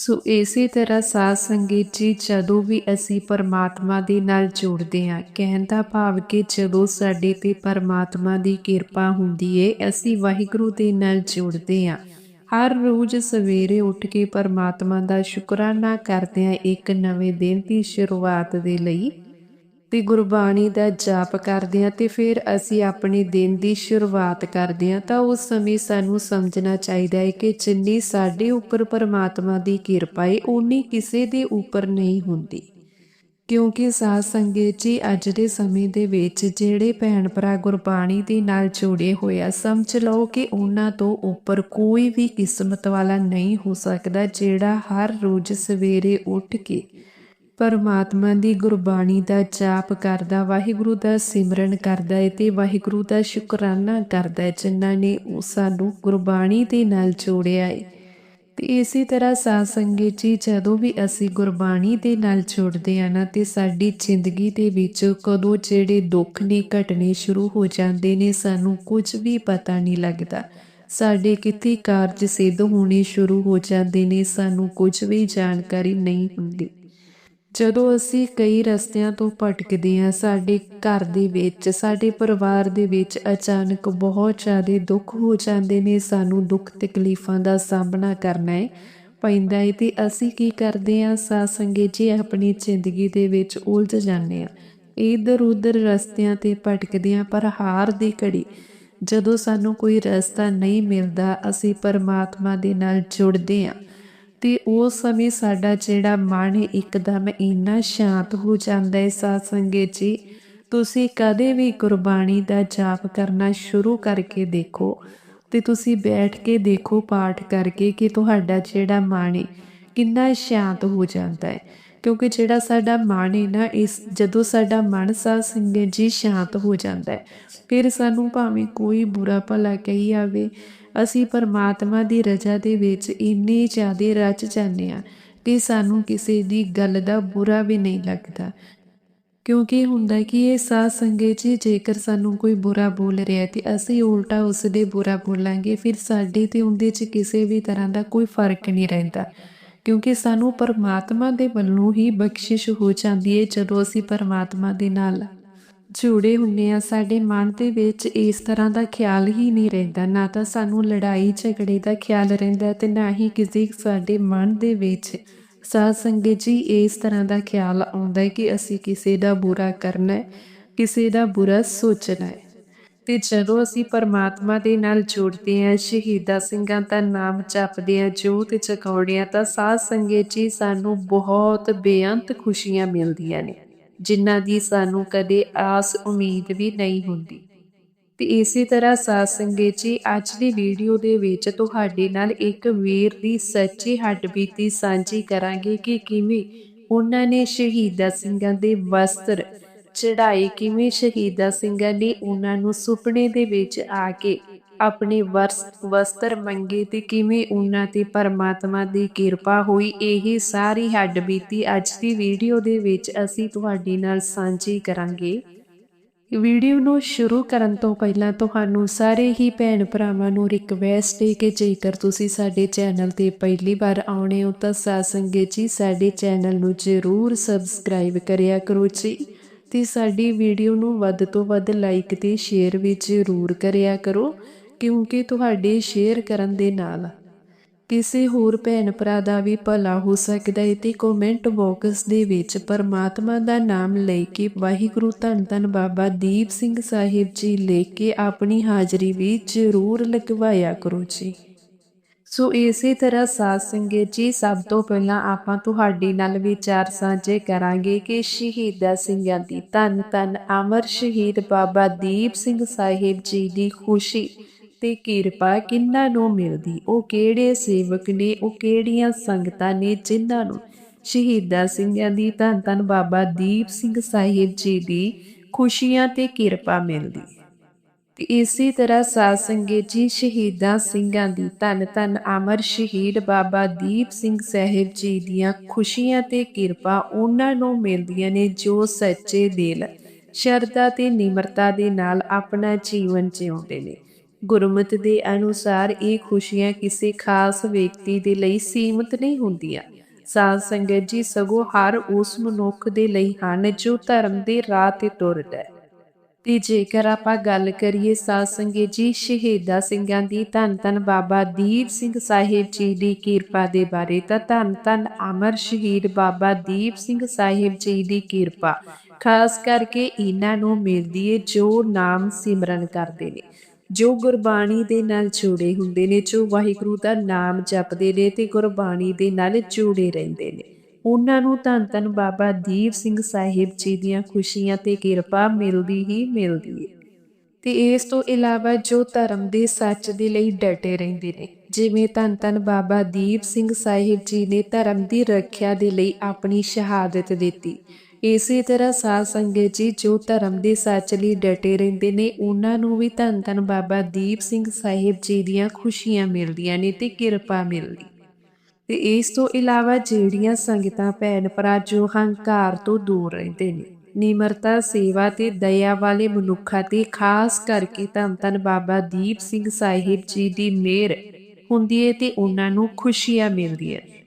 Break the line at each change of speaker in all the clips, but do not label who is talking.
ਸੋ ਇਸੇ ਤਰ੍ਹਾਂ ਸਾਧ ਸੰਗਤ ਜੀ, ਜਦੋਂ ਵੀ ਅਸੀਂ ਪਰਮਾਤਮਾ ਦੇ ਨਾਲ ਜੁੜਦੇ ਹਾਂ, ਕਹਿਣ ਦਾ ਭਾਵ ਕਿ ਜਦੋਂ ਸਾਡੇ ਤੇ ਪਰਮਾਤਮਾ ਦੀ ਕਿਰਪਾ ਹੁੰਦੀ ਏ, ਅਸੀਂ ਵਾਹਿਗੁਰੂ ਦੇ ਨਾਲ ਜੁੜਦੇ ਹਾਂ। ਹਰ ਰੋਜ਼ ਸਵੇਰੇ ਉੱਠ ਕੇ ਪਰਮਾਤਮਾ ਦਾ ਸ਼ੁਕਰਾਨਾ ਕਰਦੇ ਹਾਂ, ਇੱਕ ਨਵੇਂ ਦਿਨ ਦੀ ਸ਼ੁਰੂਆਤ ਦੇ ਲਈ। ਤੇ ਗੁਰਬਾਣੀ ਦਾ ਜਾਪ ਕਰਦੇ ਹਾਂ ਤੇ ਫਿਰ ਅਸੀਂ ਆਪਣੇ ਦਿਨ ਦੀ ਸ਼ੁਰੂਆਤ ਕਰਦੇ ਹਾਂ ਤਾਂ ਉਸ ਸਮੇਂ ਸਾਨੂੰ ਸਮਝਣਾ ਚਾਹੀਦਾ ਹੈ ਕਿ ਜਿੰਨੀ ਸਾਡੇ ਉੱਪਰ ਪਰਮਾਤਮਾ ਦੀ ਕਿਰਪਾ ਹੈ ਉਨੀ ਕਿਸੇ ਦੇ ਉੱਪਰ ਨਹੀਂ ਹੁੰਦੀ। ਕਿਉਂਕਿ ਸਾਧ ਸੰਗਤ ਜੀ ਅੱਜ ਦੇ ਸਮੇਂ ਦੇ ਵਿੱਚ ਜਿਹੜੇ ਭੈਣ ਭਰਾ ਗੁਰਬਾਣੀ ਦੇ ਨਾਲ ਜੁੜੇ ਹੋਏ ਆ, ਸਮਝ ਲਓ ਕਿ ਉਹਨਾਂ ਤੋਂ ਉੱਪਰ ਕੋਈ ਵੀ ਕਿਸਮਤ ਵਾਲਾ ਨਹੀਂ ਹੋ ਸਕਦਾ ਜਿਹੜਾ ਹਰ ਰੋਜ਼ ਸਵੇਰੇ ਉੱਠ ਕੇ ਪਰਮਾਤਮਾ ਦੀ ਗੁਰਬਾਣੀ ਦਾ ਜਾਪ ਕਰਦਾ, ਵਾਹਿਗੁਰੂ ਦਾ ਸਿਮਰਨ ਕਰਦਾ ਹੈ ਤੇ ਵਾਹਿਗੁਰੂ ਦਾ ਸ਼ੁਕਰਾਨਾ ਕਰਦਾ ਹੈ ਜਿਨ੍ਹਾਂ ਨੇ ਉਹ ਸਾਨੂੰ ਗੁਰਬਾਣੀ ਦੇ ਨਾਲ ਜੋੜਿਆ ਹੈ ਤੇ ਇਸੇ ਤਰ੍ਹਾਂ ਸਾਧ ਸੰਗਤ ਜੀ, ਜਦੋਂ ਵੀ ਅਸੀਂ ਗੁਰਬਾਣੀ ਦੇ ਨਾਲ ਜੁੜਦੇ ਆ ਨਾ, ਤੇ ਸਾਡੀ ਜ਼ਿੰਦਗੀ ਦੇ ਵਿੱਚ ਕਦੋਂ ਜਿਹੜੇ ਦੁੱਖ ਨੇ, ਘਟਨੇ ਸ਼ੁਰੂ ਹੋ ਜਾਂਦੇ ਨੇ, ਸਾਨੂੰ ਕੁਝ ਵੀ ਪਤਾ ਨਹੀਂ ਲੱਗਦਾ। ਸਾਡੇ ਕਿਤੇ ਕਾਰਜ ਸਿੱਧ ਹੋਣੇ ਸ਼ੁਰੂ ਹੋ ਜਾਂਦੇ ਨੇ, ਸਾਨੂੰ ਕੁਝ ਵੀ ਜਾਣਕਾਰੀ ਨਹੀਂ ਹੁੰਦੀ। ਜਦੋਂ ਅਸੀਂ ਕਈ ਰਸਤਿਆਂ ਤੋਂ ਭਟਕਦੇ ਹਾਂ, ਸਾਡੇ ਘਰ ਦੇ ਵਿੱਚ, ਸਾਡੇ ਪਰਿਵਾਰ ਦੇ ਵਿੱਚ ਅਚਾਨਕ ਬਹੁਤ ਜ਼ਿਆਦਾ ਦੁੱਖ ਹੋ ਜਾਂਦੇ ਨੇ, ਸਾਨੂੰ ਦੁੱਖ ਤਕਲੀਫਾਂ ਦਾ ਸਾਹਮਣਾ ਕਰਨਾ ਹੈ ਪੈਂਦਾ ਹੈ ਤੇ ਅਸੀਂ ਕੀ ਕਰਦੇ ਹਾਂ, ਸਾਧ ਸੰਗਤ ਜੀ, ਆਪਣੀ ਜ਼ਿੰਦਗੀ ਦੇ ਵਿੱਚ ਉਲਝ ਜਾਂਦੇ ਹਾਂ। ਇਧਰ ਉਧਰ ਰਸਤਿਆਂ ਤੇ ਭਟਕਦੇ ਹਾਂ, ਪਰ ਹਾਰ ਦੀ ਘੜੀ, ਜਦੋਂ ਸਾਨੂੰ ਕੋਈ ਰਸਤਾ ਨਹੀਂ ਮਿਲਦਾ, ਅਸੀਂ ਪਰਮਾਤਮਾ ਦੇ ਨਾਲ ਜੁੜਦੇ ਹਾਂ। ਤੇ ਉਸ ਸਮੇਂ ਸਾਡਾ ਜਿਹੜਾ ਮਨ ਇੱਕਦਮ ਇੰਨਾ ਸ਼ਾਂਤ ਹੋ ਜਾਂਦਾ ਹੈ ਸਾਧ ਸੰਗਤ ਜੀ। ਤੁਸੀਂ ਕਦੇ ਵੀ ਗੁਰਬਾਣੀ ਦਾ ਜਾਪ ਕਰਨਾ ਸ਼ੁਰੂ ਕਰਕੇ ਦੇਖੋ ਤੇ ਤੁਸੀਂ ਬੈਠ ਕੇ ਦੇਖੋ ਪਾਠ ਕਰਕੇ ਕਿ ਤੁਹਾਡਾ ਜਿਹੜਾ ਮਨ ਹੈ ਕਿੰਨਾ ਸ਼ਾਂਤ ਹੋ ਜਾਂਦਾ ਹੈ। ਕਿਉਂਕਿ ਜਿਹੜਾ ਸਾਡਾ ਮਨ ਹੈ ਨਾ, ਇਸ ਜਦੋਂ ਸਾਡਾ ਮਨ ਸਾਧ ਸੰਗਤ ਜੀ ਸ਼ਾਂਤ ਹੋ ਜਾਂਦਾ ਹੈ, ਫਿਰ ਸਾਨੂੰ ਭਾਵੇਂ ਕੋਈ ਬੁਰਾ ਭਲਾ ਕਹੀ ਆਵੇ ਅਸੀਂ ਪਰਮਾਤਮਾ ਦੀ ਰਜ਼ਾ ਦੇ ਵਿੱਚ ਇੰਨੇ ਜ਼ਿਆਦਾ ਰਚ ਜਾਂਦੇ ਆ ਕਿ ਸਾਨੂੰ ਕਿਸੇ ਦੀ ਗੱਲ ਦਾ ਬੁਰਾ ਵੀ ਨਹੀਂ ਲੱਗਦਾ। ਕਿਉਂਕਿ ਹੁੰਦਾ ਕਿ ਇਹ ਸਾਧ ਸੰਗਤ ਜੀ, ਜੇਕਰ ਸਾਨੂੰ ਕੋਈ ਬੁਰਾ ਬੋਲ ਰਿਹਾ ਤੇ ਅਸੀਂ ਉਲਟਾ ਉਸ ਦੇ ਬੁਰਾ ਬੋਲਾਂਗੇ, ਫਿਰ ਸਾਡੇ ਤੇ ਉਹਦੇ 'ਚ ਕਿਸੇ ਵੀ ਤਰ੍ਹਾਂ ਦਾ ਕੋਈ ਫ਼ਰਕ ਨਹੀਂ ਰਹਿੰਦਾ। ਕਿਉਂਕਿ ਸਾਨੂੰ ਪਰਮਾਤਮਾ ਦੇ ਵੱਲੋਂ ਹੀ ਬਖਸ਼ਿਸ਼ ਹੋ ਜਾਂਦੀ ਹੈ ਜਦੋਂ ਅਸੀਂ ਪਰਮਾਤਮਾ ਦੇ ਨਾਲ ਜੁੜੇ ਹੁੰਨੇ ਆ, ਸਾਡੇ ਮਨ ਦੇ ਵਿੱਚ ਇਸ ਤਰ੍ਹਾਂ ਦਾ ਖਿਆਲ ਹੀ ਨਹੀਂ ਰਹਿੰਦਾ। ਨਾ ਤਾਂ ਸਾਨੂੰ ਲੜਾਈ ਝਗੜੇ ਦਾ ਖਿਆਲ ਰਹਿੰਦਾ ਤੇ ਨਾ ਹੀ ਕਿਸੇ ਸਾਡੇ ਮਨ ਦੇ ਵਿੱਚ ਸਾਧ ਸੰਗਤ ਜੀ ਇਸ ਤਰ੍ਹਾਂ ਦਾ ਖਿਆਲ ਆਉਂਦਾ ਹੈ ਕਿ ਅਸੀਂ ਕਿਸੇ ਦਾ ਬੁਰਾ ਕਰਨਾ ਹੈ, ਕਿਸੇ ਦਾ ਬੁਰਾ ਸੋਚਣਾ ਹੈ। ਤੇ ਜਦੋਂ ਅਸੀਂ ਪਰਮਾਤਮਾ ਦੇ ਨਾਲ ਜੁੜਦੇ ਹਾਂ, ਸ਼ਹੀਦਾਂ ਸਿੰਘਾਂ ਦਾ ਨਾਮ ਜਪਦੇ ਹਾਂ, ਜੋਤ ਚਕਾਉਣੇ ਹਾਂ, ਤਾਂ ਸਾਧ ਸੰਗਤ ਜੀ ਸਾਨੂੰ ਬਹੁਤ ਬੇਅੰਤ ਖੁਸ਼ੀਆਂ ਮਿਲਦੀਆਂ ਨੇ। ਜਿਨ੍ਹਾਂ ਦੀ ਸਾਨੂੰ ਕਦੇ ਆਸ, ਉਮੀਦ ਵੀ ਨਹੀਂ ਹੁੰਦੀ। ਤੇ ਇਸੇ ਤਰ੍ਹਾਂ ਸਾਧ ਸੰਗਤ ਜੀ, ਅੱਜ ਦੀ ਵੀਡੀਓ ਦੇ ਵਿੱਚ ਤੁਹਾਡੇ ਨਾਲ ਇੱਕ ਵੀਰ ਦੀ ਸੱਚੀ ਹੱਡਬੀਤੀ ਸਾਂਝੀ ਕਰਾਂਗੇ ਕਿ ਕਿਵੇਂ ਉਹਨਾਂ ਨੇ ਸ਼ਹੀਦਾਂ ਸਿੰਘਾਂ ਦੇ ਵਸਤਰ ਚੜਾਈ ਕਿਵੇਂ ਸ਼ਹੀਦਾਂ ਸਿੰਘਾਂ ਨੇ ਉਹਨਾਂ ਨੂੰ ਸੁਪਨੇ ਦੇ ਵਿੱਚ ਆ ਕੇ ਆਪਣੇ ਵਸਤਰ ਮੰਗੇ ਤੇ ਕਿਵੇਂ ਉਹਨਾਂ ਤੇ ਪਰਮਾਤਮਾ ਦੀ ਕਿਰਪਾ ਹੋਈ, ਇਹ ਸਾਰੀ ਹੱਡ ਬੀਤੀ। ਅੱਜ ਦੀ ਵੀਡੀਓ ਦੇ ਵਿੱਚ ਅਸੀਂ ਤੁਹਾਡੇ ਨਾਲ ਸਾਂਝੀ ਕਰਾਂਗੇ। ਵੀਡੀਓ ਨੂੰ ਸ਼ੁਰੂ ਕਰਨ ਤੋਂ ਪਹਿਲਾਂ ਤੁਹਾਨੂੰ ਸਾਰੇ ਹੀ ਭੈਣ ਭਰਾਵਾਂ ਨੂੰ ਰਿਕਵੈਸਟ ਹੈ ਕਿ ਜੇਕਰ ਤੁਸੀਂ ਸਾਡੇ ਚੈਨਲ ਤੇ ਪਹਿਲੀ ਵਾਰ ਆਉਣੇ ਹੋ ਤਾਂ ਸਾਧ ਜੀ, ਸਾਡੇ ਚੈਨਲ ਨੂੰ ਜ਼ਰੂਰ ਸਬਸਕ੍ਰਾਈਬ ਕਰਿਆ ਕਰੋ ਜੀ ਤੇ ਸਾਡੀ ਵੀਡੀਓ ਨੂੰ ਵੱਧ ਤੋਂ ਵੱਧ ਲਾਈਕ ਤੇ ਸ਼ੇਅਰ ਵੀ ਜ਼ਰੂਰ ਕਰਿਆ ਕਰੋ। ਕਿਉਂਕਿ ਤੁਹਾਡੇ ਸ਼ੇਅਰ ਕਰਨ ਦੇ ਨਾਲ ਕਿਸੇ ਹੋਰ ਭੈਣ ਭਰਾ ਦਾ ਵੀ ਭਲਾ ਹੋ ਸਕਦਾ ਹੈ ਤੇ ਕਮੈਂਟ ਬਾਕਸ ਦੇ ਵਿੱਚ ਪਰਮਾਤਮਾ ਦਾ ਨਾਮ ਲੈ ਕੇ ਵਾਹਿਗੁਰੂ ਧੰਨ ਧੰਨ ਬਾਬਾ ਦੀਪ ਸਿੰਘ ਸਾਹਿਬ ਜੀ ਲੈ ਕੇ ਆਪਣੀ ਹਾਜ਼ਰੀ ਵੀ ਜ਼ਰੂਰ ਲਗਵਾਇਆ ਕਰੋ ਜੀ। ਸੋ ਇਸੇ ਤਰ੍ਹਾਂ ਸਾਧ ਸੰਗਤ ਜੀ, ਸਭ ਤੋਂ ਪਹਿਲਾਂ ਆਪਾਂ ਤੁਹਾਡੇ ਨਾਲ ਵਿਚਾਰ ਸਾਂਝੇ ਕਰਾਂਗੇ ਕਿ ਸ਼ਹੀਦਾਂ ਸਿੰਘਾਂ ਦੀ ਧੰਨ ਧੰਨ ਅਮਰ ਸ਼ਹੀਦ ਬਾਬਾ ਦੀਪ ਸਿੰਘ ਸਾਹਿਬ ਜੀ ਦੀ ਖੁਸ਼ੀ ਤੇ ਕਿਰਪਾ ਕਿੰਨਾ ਨੂੰ ਮਿਲਦੀ? ਉਹ ਕਿਹੜੇ ਸੇਵਕ ਨੇ? ਉਹ ਕਿਹੜੀਆਂ ਸੰਗਤਾਂ ਨੇ ਜਿਨ੍ਹਾਂ ਨੂੰ ਸ਼ਹੀਦਾਂ ਸਿੰਘਾਂ ਦੀ ਧੰਨ ਧੰਨ ਬਾਬਾ ਦੀਪ ਸਿੰਘ ਸਾਹਿਬ ਜੀ ਦੀ ਖੁਸ਼ੀਆਂ ਤੇ ਕਿਰਪਾ ਮਿਲਦੀ? ਤੇ ਇਸੇ ਤਰ੍ਹਾਂ ਸਾਧ ਸੰਗਤ ਜੀ, ਸ਼ਹੀਦਾਂ ਸਿੰਘਾਂ ਦੀ ਧੰਨ ਧੰਨ ਅਮਰ ਸ਼ਹੀਦ ਬਾਬਾ ਦੀਪ ਸਿੰਘ ਸਾਹਿਬ ਜੀ ਦੀਆਂ ਖੁਸ਼ੀਆਂ ਤੇ ਕਿਰਪਾ ਉਹਨਾਂ ਨੂੰ ਮਿਲਦੀਆਂ ਨੇ ਜੋ ਸੱਚੇ ਦਿਲ, ਸ਼ਰਧਾ ਤੇ ਨਿਮਰਤਾ ਦੇ ਨਾਲ ਆਪਣਾ ਜੀਵਨ ਜਿਉਂਦੇ ਨੇ। ਗੁਰਮਤ ਦੇ ਅਨੁਸਾਰ ਇਹ ਖੁਸ਼ੀਆਂ ਕਿਸੇ ਖਾਸ ਵਿਅਕਤੀ ਦੇ ਲਈ ਸੀਮਤ ਨਹੀਂ ਹੁੰਦੀਆਂ। ਸਾਧ ਸੰਗਤ ਜੀ, ਸਗੋਂ ਹਰ ਉਸ ਮਨੁੱਖ ਦੇ ਲਈ ਹਨ ਜੋ ਧਰਮ ਦੇ ਰਾਹ ਤੇ ਤੁਰਦਾ ਹੈ। ਤੇ ਜੇਕਰ ਆਪਾਂ ਗੱਲ ਕਰੀਏ ਸਾਧ ਸੰਗਤ ਜੀ, ਸ਼ਹੀਦਾ ਸਿੰਘਾਂ ਦੀ, ਧੰਨ ਧੰਨ ਬਾਬਾ ਦੀਪ ਸਿੰਘ ਸਾਹਿਬ ਜੀ ਦੀ ਕਿਰਪਾ ਦੇ ਬਾਰੇ, ਤਾਂ ਧੰਨ ਧੰਨ ਅਮਰ ਸ਼ਹੀਦ ਬਾਬਾ ਦੀਪ ਸਿੰਘ ਸਾਹਿਬ ਜੀ ਦੀ ਕਿਰਪਾ। ਖਾਸ ਕਰਕੇ ਇਹਨਾਂ ਨੂੰ ਮਿਲਦੀ ਏ ਜੋ ਨਾਮ ਸਿਮਰਨ ਕਰਦੇ ਨੇ। ਜੋ ਗੁਰਬਾਣੀ ਦੇ ਨਾਲ ਜੁੜੇ ਹੁੰਦੇ ਨੇ, ਜੋ ਵਾਹਿਗੁਰੂ ਦਾ ਨਾਮ ਜਪਦੇ ਨੇ ਤੇ ਗੁਰਬਾਣੀ ਦੇ ਨਾਲ ਜੁੜੇ ਰਹਿੰਦੇ ਨੇ। ਉਹਨਾਂ ਨੂੰ ਧੰਨ ਧੰਨ ਬਾਬਾ ਦੀਪ ਸਿੰਘ ਸਾਹਿਬ ਜੀ ਦੀਆਂ ਖੁਸ਼ੀਆਂ ਤੇ ਕਿਰਪਾ ਮਿਲਦੀ ਹੀ ਮਿਲਦੀ ਹੈ ਤੇ ਇਸ ਤੋਂ ਇਲਾਵਾ ਜੋ ਧਰਮ ਦੇ ਸੱਚ ਦੇ ਲਈ ਡਟੇ ਰਹਿੰਦੇ ਨੇ, ਜਿਵੇਂ ਧੰਨ ਧੰਨ ਬਾਬਾ ਦੀਪ ਸਿੰਘ ਸਾਹਿਬ ਜੀ ਨੇ ਧਰਮ ਦੀ ਰੱਖਿਆ ਦੇ ਲਈ ਆਪਣੀ ਸ਼ਹਾਦਤ ਦਿੱਤੀ। ਇਸੇ ਤਰ੍ਹਾਂ ਸਾਧ ਸੰਗਤ ਜੀ ਜੋ ਧਰਮ ਦੇ ਸੱਚ ਲਈ ਡਟੇ ਰਹਿੰਦੇ ਨੇ, ਉਹਨਾਂ ਨੂੰ ਵੀ ਧੰਨ ਧੰਨ ਬਾਬਾ ਦੀਪ ਸਿੰਘ ਸਾਹਿਬ ਜੀ ਦੀਆਂ ਖੁਸ਼ੀਆਂ ਮਿਲਦੀਆਂ ਨੇ ਤੇ ਕਿਰਪਾ ਮਿਲਦੀ। ਤੇ ਇਸ ਤੋਂ ਇਲਾਵਾ ਜਿਹੜੀਆਂ ਸੰਗਤਾਂ ਭੈਣ ਭਰਾ ਜੋ ਹੰਕਾਰ ਤੋਂ ਦੂਰ ਰਹਿੰਦੇ ਨੇ, ਨਿਮਰਤਾ, ਸੇਵਾ ਤੇ ਦਇਆ ਵਾਲੇ ਮਨੁੱਖਾਂ ਤੇ ਖਾਸ ਕਰਕੇ ਧੰਨ ਧੰਨ ਬਾਬਾ ਦੀਪ ਸਿੰਘ ਸਾਹਿਬ ਜੀ ਦੀ ਮਿਹਰ ਹੁੰਦੀ ਹੈ ਤੇ ਉਹਨਾਂ ਨੂੰ ਖੁਸ਼ੀਆਂ ਮਿਲਦੀਆਂ ਨੇ।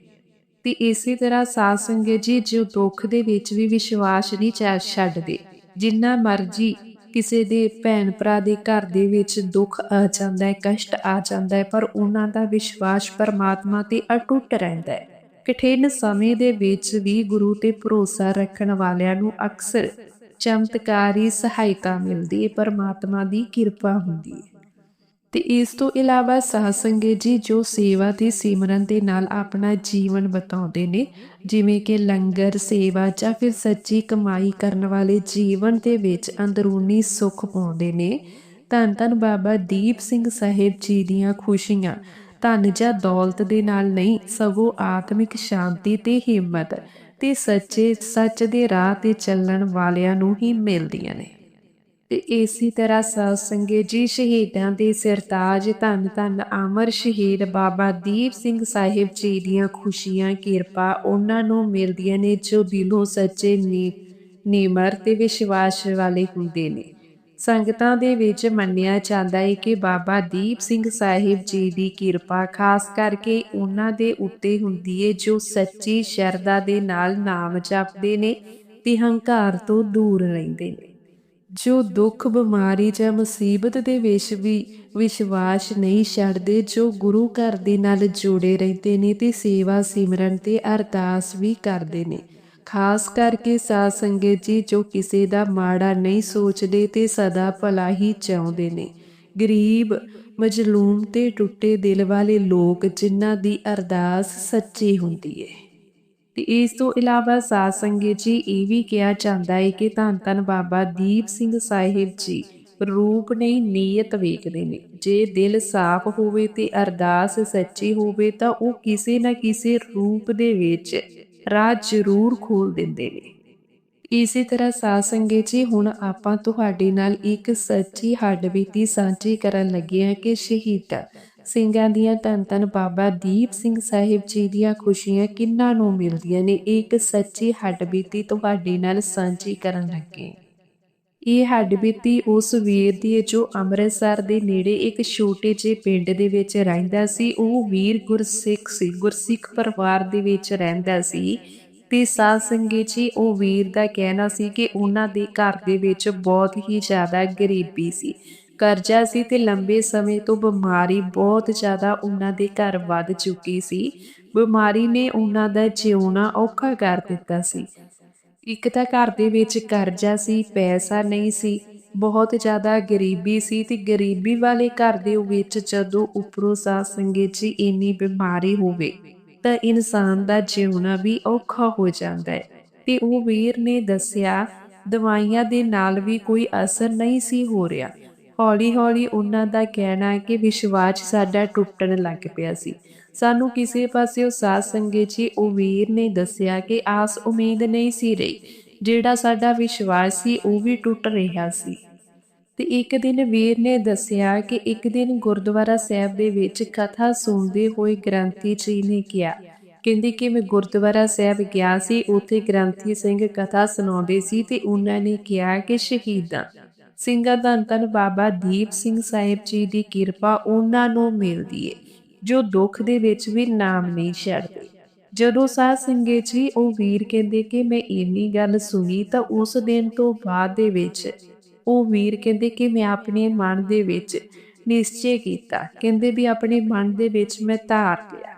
ਤੇ ਇਸੇ ਤਰ੍ਹਾਂ ਸਾਧ ਸੰਗਤ ਜੀ, ਜੋ ਦੁੱਖ ਦੇ ਵਿੱਚ ਵੀ ਵਿਸ਼ਵਾਸ ਨਹੀਂ ਛੱਡਦੇ, ਜਿੰਨਾ ਮਰਜ਼ੀ ਕਿਸੇ ਦੇ ਭੈਣ ਭਰਾ ਦੇ ਘਰ ਦੇ ਵਿੱਚ ਦੁੱਖ ਆ ਜਾਂਦਾ ਹੈ, ਕਸ਼ਟ ਆ ਜਾਂਦਾ ਹੈ, ਪਰ ਉਹਨਾਂ ਦਾ ਵਿਸ਼ਵਾਸ ਪਰਮਾਤਮਾ ਤੇ ਅਟੁੱਟ ਰਹਿੰਦਾ ਹੈ। ਕਠਿਨ ਸਮੇਂ ਦੇ ਵਿੱਚ ਵੀ ਗੁਰੂ ਤੇ ਭਰੋਸਾ ਰੱਖਣ ਵਾਲਿਆਂ ਨੂੰ ਅਕਸਰ ਚਮਤਕਾਰੀ ਸਹਾਇਤਾ ਮਿਲਦੀ ਹੈ, ਪਰਮਾਤਮਾ ਦੀ ਕਿਰਪਾ ਹੁੰਦੀ ਹੈ। ਤੇ ਇਸ ਤੋਂ ਇਲਾਵਾ ਸਾਧ ਸੰਗਤ ਜੀ ਜੋ ਸੇਵਾ ਤੇ ਸਿਮਰਨ ਦੇ ਨਾਲ ਆਪਣਾ ਜੀਵਨ ਬਤਾਉਂਦੇ ਨੇ, ਜਿਵੇਂ ਕਿ ਲੰਗਰ ਸੇਵਾ ਜਾਂ ਫਿਰ ਸੱਚੀ ਕਮਾਈ ਕਰਨ ਵਾਲੇ ਜੀਵਨ ਦੇ ਵਿੱਚ ਅੰਦਰੂਨੀ ਸੁੱਖ ਪਾਉਂਦੇ ਨੇ। ਧੰਨ ਧੰਨ ਬਾਬਾ ਦੀਪ ਸਿੰਘ ਸਾਹਿਬ ਜੀ ਦੀਆਂ ਖੁਸ਼ੀਆਂ, ਧਨ ਜਾਂ ਦੌਲਤ ਦੇ ਨਾਲ ਨਹੀਂ, ਸਗੋਂ ਆਤਮਿਕ ਸ਼ਾਂਤੀ ਤੇ ਹਿੰਮਤ ਤੇ ਸੱਚੇ ਸੱਚ ਦੇ ਰਾਹ ਤੇ ਚੱਲਣ ਵਾਲਿਆਂ ਨੂੰ ਹੀ ਮਿਲਦੀਆਂ ਨੇ। ਤੇ ਇਸੇ ਤਰ੍ਹਾਂ ਸਾਧ ਸੰਗਤ ਜੀ ਸ਼ਹੀਦਾਂ ਦੇ ਸਰਤਾਜ ਧੰਨ ਧੰਨ ਅਮਰ ਸ਼ਹੀਦ ਬਾਬਾ ਦੀਪ ਸਿੰਘ ਸਾਹਿਬ ਜੀ ਦੀਆਂ ਖੁਸ਼ੀਆਂ, ਕਿਰਪਾ ਉਹਨਾਂ ਨੂੰ ਮਿਲਦੀਆਂ ਨੇ ਜੋ ਦਿਲੋਂ ਸੱਚੇ ਨੀ, ਨਿਮਰ ਤੇ ਵਿਸ਼ਵਾਸ ਵਾਲੇ ਹੁੰਦੇ ਨੇ। ਸੰਗਤਾਂ ਦੇ ਵਿੱਚ ਮੰਨਿਆ ਜਾਂਦਾ ਹੈ ਕਿ ਬਾਬਾ ਦੀਪ ਸਿੰਘ ਸਾਹਿਬ ਜੀ ਦੀ ਕਿਰਪਾ ਖਾਸ ਕਰਕੇ ਉਹਨਾਂ ਦੇ ਉੱਤੇ ਹੁੰਦੀ ਹੈ ਜੋ ਸੱਚੀ ਸ਼ਰਧਾ ਦੇ ਨਾਲ ਨਾਮ ਜਪਦੇ ਨੇ ਤੇ ਹੰਕਾਰ ਤੋਂ ਦੂਰ ਰਹਿੰਦੇ ਨੇ। ਜੋ ਦੁੱਖ ਬਿਮਾਰੀ ਜਾਂ ਮੁਸੀਬਤ ਦੇ ਵਿੱਚ ਵੀ ਵਿਸ਼ਵਾਸ ਨਹੀਂ ਛੱਡਦੇ, ਜੋ ਗੁਰੂ ਘਰ ਦੇ ਨਾਲ ਜੁੜੇ ਰਹਿੰਦੇ ਨੇ ਤੇ ਸੇਵਾ ਸਿਮਰਨ ਤੇ ਅਰਦਾਸ ਵੀ ਕਰਦੇ ਨੇ। ਖਾਸ ਕਰਕੇ ਸਾਧ ਸੰਗਤ ਜੀ ਜੋ ਕਿਸੇ ਦਾ ਮਾੜਾ ਨਹੀਂ ਸੋਚਦੇ ਤੇ ਸਦਾ ਭਲਾ ਹੀ ਚਾਹੁੰਦੇ ਨੇ। ਗਰੀਬ, ਮਜਲੂਮ ਤੇ ਟੁੱਟੇ ਦਿਲ ਵਾਲੇ ਲੋਕ ਜਿਨ੍ਹਾਂ ਦੀ ਅਰਦਾਸ ਸੱਚੀ ਹੁੰਦੀ ਹੈ ਤੇ ਇਸ ਤੋਂ ਇਲਾਵਾ ਸਾਧ ਸੰਗਤ ਜੀ ਇਹ ਵੀ ਕਿਹਾ ਜਾਂਦਾ ਹੈ ਕਿ ਧੰਨ ਧੰਨ ਬਾਬਾ ਦੀਪ ਸਿੰਘ ਸਾਹਿਬ ਜੀ ਰੂਪ ਨਹੀਂ, ਨੀਅਤ ਵੇਖਦੇ ਨੇ। ਜੇ ਦਿਲ ਸਾਫ਼ ਹੋਵੇ ਤੇ ਅਰਦਾਸ ਸੱਚੀ ਹੋਵੇ ਤਾਂ ਉਹ ਕਿਸੇ ਨਾ ਕਿਸੇ ਰੂਪ ਦੇ ਵਿੱਚ ਰਾਹ ਜ਼ਰੂਰ ਖੋਲ ਦਿੰਦੇ ਨੇ। ਇਸੇ ਤਰ੍ਹਾਂ ਸਾਧ ਸੰਗਤ ਜੀ, ਹੁਣ ਆਪਾਂ ਤੁਹਾਡੇ ਨਾਲ ਇੱਕ ਸੱਚੀ ਹੱਡਬੀਤੀ ਸਾਂਝੀ ਕਰਨ ਲੱਗੇ ਹਾਂ ਕਿ ਸ਼ਹੀਦਾਂ ਸਿੰਘਾਂ ਦੀਆਂ ਧੰਨ ਧੰਨ ਬਾਬਾ ਦੀਪ ਸਿੰਘ ਸਾਹਿਬ ਜੀ ਦੀਆਂ ਖੁਸ਼ੀਆਂ ਕਿੰਨਾਂ ਨੂੰ ਮਿਲਦੀਆਂ ਨੇ? ਇਹ ਇੱਕ ਸੱਚੀ ਹੱਡਬੀਤੀ ਤੁਹਾਡੇ ਨਾਲ ਸਾਂਝੀ ਕਰਨ ਲੱਗੇ। ਹਾਂ। ਇਹ ਹੱਡਬੀਤੀ ਉਸ ਵੀਰ ਦੀ ਜੋ ਅੰਮ੍ਰਿਤਸਰ ਦੇ ਨੇੜੇ ਇੱਕ ਛੋਟੇ ਜਿਹੇ ਪਿੰਡ ਦੇ ਵਿੱਚ ਰਹਿੰਦਾ ਸੀ। ਉਹ ਵੀਰ ਗੁਰਸਿੱਖ ਸੀ। ਗੁਰਸਿੱਖ ਪਰਿਵਾਰ ਦੇ ਵਿੱਚ ਰਹਿੰਦਾ ਸੀ ਤੇ ਸਾਧ ਸੰਗਤ ਜੀ, ਉਹ ਵੀਰ ਦਾ ਕਹਿਣਾ ਸੀ ਕਿ ਉਹਨਾਂ ਦੇ ਘਰ ਦੇ ਵਿੱਚ ਬਹੁਤ ਹੀ ਜ਼ਿਆਦਾ ਗਰੀਬੀ ਸੀ। ਕਰਜ਼ਾ ਸੀ ਤੇ ਲੰਬੇ ਸਮੇਂ ਤੋਂ ਬਿਮਾਰੀ ਬਹੁਤ ਜ਼ਿਆਦਾ ਉਹਨਾਂ ਦੇ ਘਰ ਵੱਧ ਚੁੱਕੀ ਸੀ। ਬਿਮਾਰੀ ਨੇ ਉਹਨਾਂ ਦਾ ਜਿਉਣਾ ਔਖਾ ਕਰ ਦਿੱਤਾ ਸੀ। ਇੱਕ ਤਾਂ ਘਰ ਦੇ ਵਿੱਚ ਕਰਜ਼ਾ ਸੀ, ਪੈਸਾ ਨਹੀਂ ਸੀ, ਬਹੁਤ ਜ਼ਿਆਦਾ ਗਰੀਬੀ ਸੀ ਤੇ ਗਰੀਬੀ ਵਾਲੇ ਘਰ ਦੇ ਵਿੱਚ ਜਦੋਂ ਉੱਪਰੋਂ ਸਾਧ ਸੰਗਤ ਜੀ ਇੰਨੀ ਬਿਮਾਰੀ ਹੋਵੇ ਤਾਂ ਇਨਸਾਨ ਦਾ ਜਿਉਣਾ ਵੀ ਔਖਾ ਹੋ ਜਾਂਦਾ ਹੈ। ਤੇ ਉਹ ਵੀਰ ਨੇ ਦੱਸਿਆ, ਦਵਾਈਆਂ ਦੇ ਨਾਲ ਵੀ ਕੋਈ ਅਸਰ ਨਹੀਂ ਸੀ ਹੋ ਰਿਹਾ। ਹੌਲੀ-ਹੌਲੀ ਉਹਨਾਂ ਦਾ ਕਹਿਣਾ ਹੈ ਕਿ ਵਿਸ਼ਵਾਸ ਸਾਡਾ ਟੁੱਟਣ ਲੱਗ ਪਿਆ ਸੀ। ਸਾਨੂੰ ਕਿਸੇ ਪਾਸਿਓਂ ਸਾਧ ਸੰਗਤ ਜੀ, ਉਹ ਵੀਰ ਨੇ ਦੱਸਿਆ ਕਿ ਆਸ ਉਮੀਦ ਨਹੀਂ ਸੀ ਰਹੀ। ਜਿਹੜਾ ਸਾਡਾ ਵਿਸ਼ਵਾਸ ਸੀ, ਉਹ ਵੀ ਟੁੱਟ ਰਿਹਾ ਸੀ। ਤੇ ਇੱਕ ਦਿਨ ਵੀਰ ਨੇ ਦੱਸਿਆ ਕਿ ਇੱਕ ਦਿਨ ਗੁਰਦੁਆਰਾ ਸਾਹਿਬ ਦੇ ਵਿੱਚ ਕਥਾ ਸੁਣਦੇ ਹੋਏ ਗ੍ਰੰਥੀ ਜੀ ਨੇ ਕਿਹਾ, ਕਹਿੰਦੇ ਕਿ ਮੈਂ ਗੁਰਦੁਆਰਾ ਸਾਹਿਬ ਗਿਆ ਸੀ, ਉੱਥੇ ਗ੍ਰੰਥੀ ਸਿੰਘ ਕਥਾ ਸੁਣਾਉਂਦੇ ਸੀ ਤੇ ਉਹਨਾਂ ਨੇ ਕਿਹਾ ਕਿ ਸ਼ਹੀਦਾਂ ਸਿੰਘਾਂ ਧੰਨ ਧੰਨ ਬਾਬਾ ਦੀਪ ਸਿੰਘ ਸਾਹਿਬ ਜੀ ਦੀ ਕਿਰਪਾ ਉਹਨਾਂ ਨੂੰ ਮਿਲਦੀ ਏ ਜੋ ਦੁੱਖ ਦੇ ਵਿੱਚ ਵੀ ਨਾਮ ਨਹੀਂ ਛੱਡਦੇ। ਜਦੋਂ ਸਾਧ ਸੰਗਤ ਜੀ ਉਹ ਵੀਰ ਕਹਿੰਦੇ ਕਿ ਮੈਂ ਇੰਨੀ ਗੱਲ ਸੁਣੀ ਤਾਂ ਉਸ ਦਿਨ ਤੋਂ ਬਾਅਦ ਦੇ ਵਿੱਚ ਉਹ ਵੀਰ ਕਹਿੰਦੇ ਕਿ ਮੈਂ ਆਪਣੇ ਮਨ ਦੇ ਵਿੱਚ ਨਿਸ਼ਚੈ ਕੀਤਾ। ਕਹਿੰਦੇ ਵੀ ਆਪਣੇ ਮਨ ਦੇ ਵਿੱਚ ਮੈਂ ਧਾਰ ਲਿਆ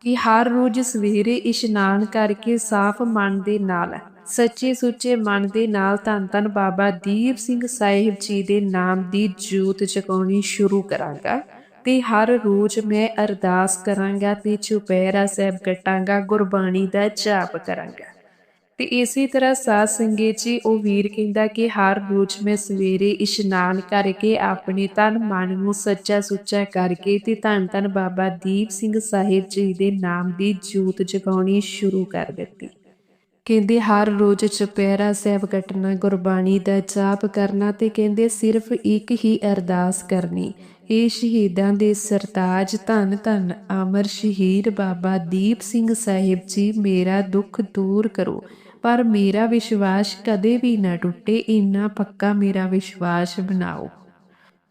ਕਿ ਹਰ ਰੋਜ਼ ਸਵੇਰੇ ਇਸ਼ਨਾਨ ਕਰਕੇ ਸਾਫ਼ ਮਨ ਦੇ ਨਾਲ ਸੱਚੇ ਸੁੱਚੇ ਮਨ ਦੇ ਨਾਲ ਧੰਨ ਧੰਨ ਬਾਬਾ ਦੀਪ ਸਿੰਘ ਸਾਹਿਬ ਜੀ ਦੇ ਨਾਮ ਦੀ ਜੋਤ ਜਗਾਉਣੀ ਸ਼ੁਰੂ ਕਰਾਂਗਾ ਤੇ ਹਰ ਰੋਜ਼ ਮੈਂ ਅਰਦਾਸ ਕਰਾਂਗਾ ਤੇ ਚੁਪਹਿਰਾ ਸਾਹਿਬ ਕਟਾਂਗਾ, ਗੁਰਬਾਣੀ ਦਾ ਜਾਪ ਕਰਾਂਗਾ। ਤੇ ਇਸੇ ਤਰ੍ਹਾਂ ਸਾਧ ਸੰਗਤ ਜੀ, ਉਹ ਵੀਰ ਕਹਿੰਦਾ ਕਿ ਹਰ ਰੋਜ਼ ਮੈਂ ਸਵੇਰੇ ਇਸ਼ਨਾਨ ਕਰਕੇ ਆਪਣੇ ਤਨ ਮਨ ਨੂੰ ਸੱਚਾ ਸੁੱਚਾ ਕਰਕੇ ਤੇ ਧੰਨ ਧੰਨ ਬਾਬਾ ਦੀਪ ਸਿੰਘ ਸਾਹਿਬ ਜੀ ਦੇ ਨਾਮ ਦੀ ਜੋਤ ਜਗਾਉਣੀ ਸ਼ੁਰੂ ਕਰ ਦਿੱਤੀ। ਕਹਿੰਦੇ, ਹਰ ਰੋਜ਼ ਚੁਪਹਿਰਾ ਸਾਹਿਬ ਕੱਟਣਾ, ਗੁਰਬਾਣੀ ਦਾ ਜਾਪ ਕਰਨਾ ਤੇ ਕਹਿੰਦੇ, ਸਿਰਫ ਇੱਕ ਹੀ ਅਰਦਾਸ ਕਰਨੀ। ਇਹ ਸ਼ਹੀਦਾਂ ਦੇ ਸਰਤਾਜ ਧੰਨ ਧੰਨ ਅਮਰ ਸ਼ਹੀਦ ਬਾਬਾ ਦੀਪ ਸਿੰਘ ਸਾਹਿਬ ਜੀ, ਮੇਰਾ ਦੁੱਖ ਦੂਰ ਕਰੋ। ਪਰ ਮੇਰਾ ਵਿਸ਼ਵਾਸ ਕਦੇ ਵੀ ਨਾ ਟੁੱਟੇ, ਇੰਨਾ ਪੱਕਾ ਮੇਰਾ ਵਿਸ਼ਵਾਸ ਬਣਾਓ।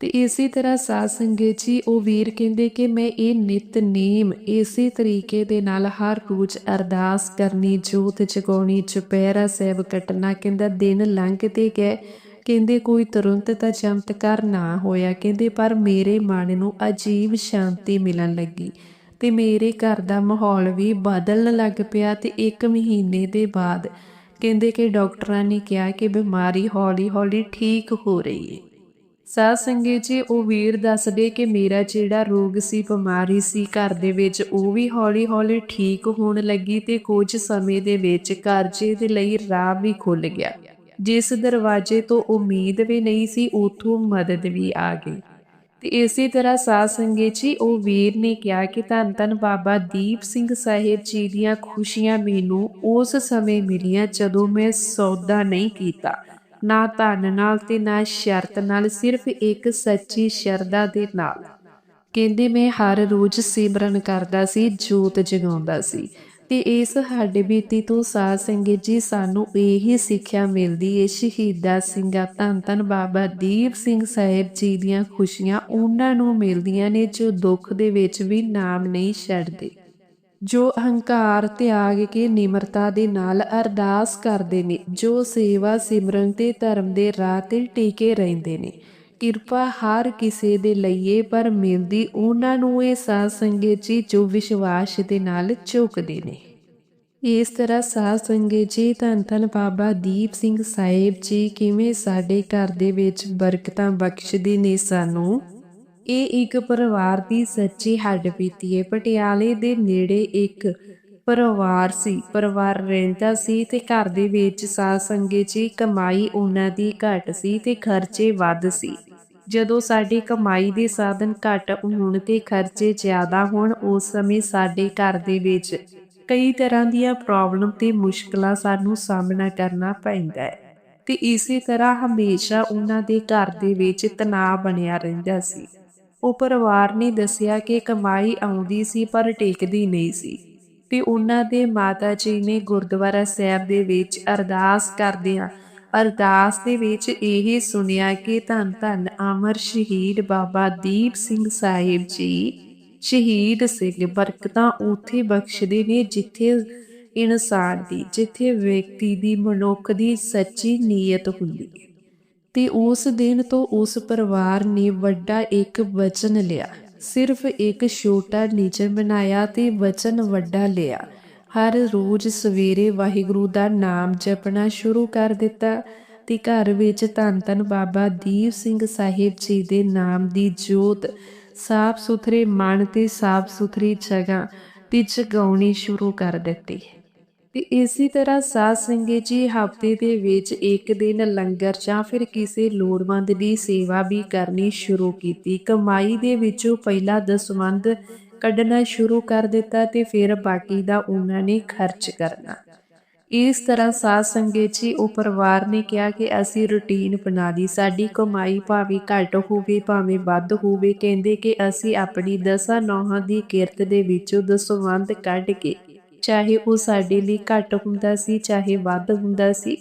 ਤੇ ਇਸੇ ਤਰ੍ਹਾਂ ਸਾਧ ਸੰਗਤ ਜੀ, ਉਹ ਵੀਰ ਕਹਿੰਦੇ ਕਿ ਮੈਂ ਇਹ ਨਿਤਨੇਮ ਇਸੇ ਤਰੀਕੇ ਦੇ ਨਾਲ ਹਰ ਰੋਜ਼ ਅਰਦਾਸ ਕਰਨੀ, ਜੋਤ ਜਗਾਉਣੀ, ਚੁਪਹਿਰਾ ਸਾਹਿਬ ਕੱਟਣਾ, ਕਹਿੰਦਾ ਦਿਨ ਲੰਘਦੇ ਗਏ। ਕਹਿੰਦੇ ਕੋਈ ਤੁਰੰਤ ਤਾਂ ਚਮਤਕਾਰ ਨਾ ਹੋਇਆ। ਕਹਿੰਦੇ ਪਰ ਮੇਰੇ ਮਨ ਨੂੰ ਅਜੀਬ ਸ਼ਾਂਤੀ ਮਿਲਣ ਲੱਗੀ ਤੇ ਮੇਰੇ ਘਰ ਦਾ ਮਾਹੌਲ ਵੀ ਬਦਲਣ ਲੱਗ ਪਿਆ ਤੇ 1 ਮਹੀਨੇ ਦੇ ਬਾਅਦ ਕਹਿੰਦੇ ਕਿ ਡਾਕਟਰਾਂ ਨੇ ਕਿਹਾ ਕਿ ਬਿਮਾਰੀ ਹੌਲੀ-ਹੌਲੀ ਠੀਕ ਹੋ ਰਹੀ ਹੈ ਸਾਧ ਸੰਗਤ ਜੀ, ਉਹ ਵੀਰ ਦੱਸਦੇ ਕਿ ਮੇਰਾ ਜਿਹੜਾ ਰੋਗ ਸੀ, ਬਿਮਾਰੀ ਸੀ ਘਰ ਦੇ ਵਿੱਚ, ਉਹ ਵੀ ਹੌਲੀ-ਹੌਲੀ ਠੀਕ ਹੋਣ ਲੱਗੀ ਤੇ ਕੁਝ ਸਮੇਂ ਦੇ ਵਿੱਚ ਕਰਜ਼ੇ ਦੇ ਲਈ ਰਾਹ ਵੀ ਖੁੱਲ ਗਿਆ। ਜਿਸ ਦਰਵਾਜ਼ੇ ਤੋਂ ਉਮੀਦ ਵੀ ਨਹੀਂ ਸੀ, ਉਥੋਂ ਮਦਦ ਵੀ ਆ ਗਈ। ਤੇ ਇਸੇ ਤਰ੍ਹਾਂ ਸਾਧ ਸੰਗਤ ਜੀ, ਉਹ ਵੀਰ ਨੇ ਕਿਹਾ ਕਿ ਧੰਨ ਧੰਨ ਬਾਬਾ ਦੀਪ ਸਿੰਘ ਸਾਹਿਬ ਜੀ ਦੀਆਂ ਖੁਸ਼ੀਆਂ ਮੈਨੂੰ ਉਸ ਸਮੇਂ ਮਿਲੀਆਂ ਜਦੋਂ ਮੈਂ ਸੌਦਾ ਨਹੀਂ ਕੀਤਾ। ਨਾ ਧਨ ਨਾਲ ਤੇ ਨਾ ਸ਼ਰਤ, ਨਾਲ ਸਿਰਫ ਇੱਕ ਸੱਚੀ ਸ਼ਰਧਾ ਦੇ ਨਾਲ। ਕਹਿੰਦੇ, ਮੈਂ ਹਰ ਰੋਜ਼ ਸਿਮਰਨ ਕਰਦਾ ਸੀ, ਜੋਤ ਜਗਾਉਂਦਾ ਸੀ। ਤੇ ਇਸ ਸਾਡੇ ਬੀਤੀ ਤੋਂ ਸਾਧ ਸੰਗਤ ਜੀ, ਸਾਨੂੰ ਇਹੀ ਸਿੱਖਿਆ ਮਿਲਦੀ ਏ, ਸ਼ਹੀਦਾ ਸਿੰਘਾਂ, ਧੰਨ ਧੰਨ ਬਾਬਾ ਦੀਪ ਸਿੰਘ ਸਾਹਿਬ ਜੀ ਦੀਆਂ ਖੁਸ਼ੀਆਂ ਉਹਨਾਂ ਨੂੰ ਮਿਲਦੀਆਂ ਨੇ, ਜੋ ਦੁੱਖ ਦੇ ਵਿੱਚ ਵੀ ਨਾਮ ਨਹੀਂ ਛੱਡਦੇ। ਜੋ ਅਹੰਕਾਰ, ਤਿਆਗ ਕੇ ਨਿਮਰਤਾ ਦੇ ਨਾਲ ਅਰਦਾਸ ਕਰਦੇ ਨੇ, ਜੋ ਸੇਵਾ ਸਿਮਰਨ ਤੇ ਧਰਮ ਦੇ ਰਾਹ ਤੇ ਟਿਕੇ ਰਹਿੰਦੇ ਨੇ। ਕਿਰਪਾ ਹਰ ਕਿਸੇ ਦੇ ਲਈਏ, ਪਰ ਮਿਲਦੀ ਉਹਨਾਂ ਨੂੰ ਇਹ ਸਾਧ ਸੰਗਤ ਜੀ ਜੋ ਵਿਸ਼ਵਾਸ ਦੇ ਨਾਲ ਝੁਕਦੇ ਨੇ। ਇਸ ਤਰ੍ਹਾਂ ਸਾਧ ਸੰਗਤ ਜੀ, ਧੰਨ ਧੰਨ ਬਾਬਾ ਦੀਪ ਸਿੰਘ ਸਾਹਿਬ ਜੀ, ਕਿਵੇਂ ਸਾਡੇ ਘਰ ਦੇ ਵਿੱਚ ਬਰਕਤਾਂ ਬਖਸ਼ਦੇ ਨੇ ਸਾਨੂੰ। ਇਹ ਇੱਕ ਪਰਿਵਾਰ ਦੀ ਸੱਚੀ ਹੱਡਬੀਤੀ ਹੈ ਪਟਿਆਲੇ ਦੇ ਨੇੜੇ ਇੱਕ ਪਰਿਵਾਰ ਸੀ। ਪਰਿਵਾਰ ਰਹਿੰਦਾ ਸੀ ਤੇ ਘਰ ਦੇ ਵਿੱਚ ਸਾਧ ਸੰਗਤ ਜੀ ਕਮਾਈ ਉਹਨਾਂ ਦੀ ਘੱਟ ਸੀ ਤੇ ਖਰਚੇ ਵੱਧ ਸੀ। ਜਦੋਂ ਸਾਡੀ ਕਮਾਈ ਦੇ ਸਾਧਨ ਘੱਟ ਹੋਣ ਤੇ ਖਰਚੇ ਜ਼ਿਆਦਾ ਹੋਣ, ਉਸ ਸਮੇਂ ਸਾਡੇ ਘਰ ਦੇ ਵਿੱਚ ਕਈ ਤਰ੍ਹਾਂ ਦੀਆਂ ਪ੍ਰੋਬਲਮ ਤੇ ਮੁਸ਼ਕਲਾਂ ਸਾਨੂੰ ਸਾਹਮਣਾ ਕਰਨਾ ਪੈਂਦਾ ਹੈ ਤੇ ਇਸੇ ਤਰ੍ਹਾਂ ਹਮੇਸ਼ਾ ਉਹਨਾਂ ਦੇ ਘਰ ਦੇ ਵਿੱਚ ਤਣਾਅ ਬਣਿਆ ਰਹਿੰਦਾ ਸੀ। ਉਹ ਪਰਿਵਾਰ ਨੇ ਦੱਸਿਆ ਕਿ ਕਮਾਈ ਆਉਂਦੀ ਸੀ, ਪਰ ਟਿਕਦੀ ਨਹੀਂ ਸੀ। ਤੇ ਉਹਨਾਂ ਦੇ ਮਾਤਾ ਜੀ ਨੇ ਗੁਰਦੁਆਰਾ ਸਾਹਿਬ ਦੇ ਵਿੱਚ ਅਰਦਾਸ ਕਰਦਿਆਂ, ਅਰਦਾਸ ਦੇ ਵਿੱਚ ਇਹ ਸੁਣਿਆ ਕਿ ਧੰਨ ਧੰਨ ਅਮਰ ਸ਼ਹੀਦ ਬਾਬਾ ਦੀਪ ਸਿੰਘ ਸਾਹਿਬ ਜੀ, ਸ਼ਹੀਦ ਸਿੰਘ ਬਰਕਤਾਂ ਉਥੇ ਬਖਸ਼ਦੇ ਨੇ ਜਿੱਥੇ ਇਨਸਾਨ ਦੀ, ਜਿੱਥੇ ਵਿਅਕਤੀ ਦੀ ਮਨੁੱਖ ਦੀ ਸੱਚੀ ਨੀਅਤ ਹੁੰਦੀ ਹੈ। ਤੇ ਉਸ ਦਿਨ ਤੋਂ ਉਸ ਪਰਿਵਾਰ ਨੇ ਵੱਡਾ ਇੱਕ ਵਚਨ ਲਿਆ। ਸਿਰਫ ਇੱਕ ਛੋਟਾ ਨਿਯਮ ਬਣਾਇਆ ਤੇ ਵਚਨ ਵੱਡਾ ਲਿਆ। ਹਰ ਰੋਜ਼ ਸਵੇਰੇ ਵਾਹਿਗੁਰੂ ਦਾ ਨਾਮ ਜਪਣਾ ਸ਼ੁਰੂ ਕਰ ਦਿੱਤਾ ਤੇ ਘਰ ਵਿੱਚ ਧੰਨ ਧੰਨ ਬਾਬਾ ਦੀਪ ਸਿੰਘ ਸਾਹਿਬ ਜੀ ਦੇ ਨਾਮ ਦੀ ਜੋਤ, ਸਾਫ਼ ਸੁਥਰੇ ਮਨ ਤੇ ਸਾਫ਼ ਸੁਥਰੀ ਜਗ੍ਹਾ ਤੇ ਜਗਾਉਣੀ ਸ਼ੁਰੂ ਕਰ ਦਿੱਤੀ। ਤੇ ਇਸੇ ਤਰ੍ਹਾਂ ਸਾਧ ਸੰਗਤ ਜੀ ਹਫ਼ਤੇ ਦੇ ਵਿੱਚ ਇੱਕ ਦਿਨ ਲੰਗਰ ਜਾਂ ਫਿਰ ਕਿਸੇ ਲੋੜਵੰਦ ਦੀ ਸੇਵਾ ਵੀ ਕਰਨੀ ਸ਼ੁਰੂ ਕੀਤੀ। ਕਮਾਈ ਦੇ ਵਿੱਚੋਂ ਪਹਿਲਾ ਦਸਵੰਦ ਕੱਢਣਾ ਸ਼ੁਰੂ ਕਰ ਦਿੱਤਾ ਤੇ ਫਿਰ ਬਾਕੀ ਦਾ ਉਹਨਾਂ ਨੇ ਖਰਚ ਕਰਨਾ। ਇਸ ਤਰ੍ਹਾਂ ਸਾਧ ਸੰਗਤ ਜੀ, ਉਹ ਪਰਿਵਾਰ ਨੇ ਕਿਹਾ ਕਿ ਅਸੀਂ ਰੁਟੀਨ ਬਣਾ ਲਈ। ਸਾਡੀ ਕਮਾਈ ਭਾਵੇਂ ਘੱਟ ਹੋਵੇ, ਭਾਵੇਂ ਵੱਧ ਹੋਵੇ, ਕਹਿੰਦੇ ਕਿ ਅਸੀਂ ਆਪਣੀ ਦਸਾਂ ਨੌਹਾਂ ਦੀ ਕਿਰਤ ਦੇ ਵਿੱਚੋਂ ਦਸਵੰਧ ਕੱਢ ਕੇ ਚਾਹੇ ਉਹ ਸਾਡੇ ਲਈ ਘੱਟ ਹੁੰਦਾ ਸੀ, ਚਾਹੇ ਵੱਧ ਹੁੰਦਾ ਸੀ,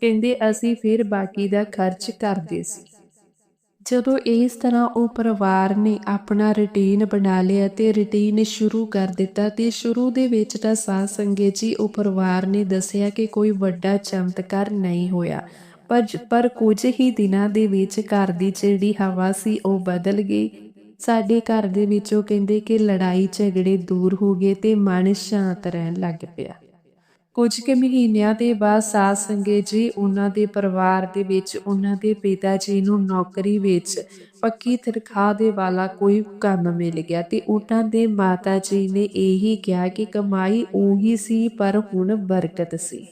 ਕਹਿੰਦੇ ਅਸੀਂ ਫਿਰ ਬਾਕੀ ਦਾ ਖਰਚ ਕਰਦੇ ਸੀ। ਜਦੋਂ ਇਸ ਤਰ੍ਹਾਂ ਉਹ ਪਰਿਵਾਰ ਨੇ ਆਪਣਾ ਰੁਟੀਨ ਬਣਾ ਲਿਆ ਤੇ ਰੁਟੀਨ ਸ਼ੁਰੂ ਕਰ ਦਿੱਤਾ ਤੇ ਸ਼ੁਰੂ ਦੇ ਵਿੱਚ ਤਾਂ ਸਾਧ ਸੰਗਤ ਜੀ, ਉਹ ਪਰਿਵਾਰ ਨੇ ਦੱਸਿਆ ਕਿ ਕੋਈ ਵੱਡਾ ਚਮਤਕਾਰ ਨਹੀਂ ਹੋਇਆ। ਪਰ ਪਰ ਕੁਝ ਹੀ ਦਿਨਾਂ ਦੇ ਵਿੱਚ ਘਰ ਦੀ ਜਿਹੜੀ ਹਵਾ ਸੀ, ਉਹ ਬਦਲ ਗਈ ਸਾਡੇ ਘਰ ਦੇ ਵਿੱਚ ਉਹ ਕਹਿੰਦੇ ਕਿ ਲੜਾਈ ਝਗੜੇ ਦੂਰ ਹੋ ਗਏ ਤੇ ਮਨ ਸ਼ਾਂਤ ਰਹਿਣ ਲੱਗ ਪਿਆ। ਕੁਝ ਕੁ ਮਹੀਨਿਆਂ ਦੇ ਬਾਅਦ ਸਾਧ ਸੰਗਤ ਜੀ ਉਹਨਾਂ ਦੇ ਪਰਿਵਾਰ ਦੇ ਵਿੱਚ ਉਹਨਾਂ ਦੇ ਪਿਤਾ ਜੀ ਨੂੰ ਨੌਕਰੀ ਵਿੱਚ ਪੱਕੀ ਤਨਖਾਹ ਦੇ ਵਾਲਾ ਕੋਈ ਕੰਮ ਮਿਲ ਗਿਆ ਤੇ ਉਹਨਾਂ ਦੇ ਮਾਤਾ ਜੀ ਨੇ ਇਹੀ ਕਿਹਾ ਕਿ ਕਮਾਈ ਉਹੀ ਸੀ ਪਰ ਹੁਣ ਬਰਕਤ ਸੀ।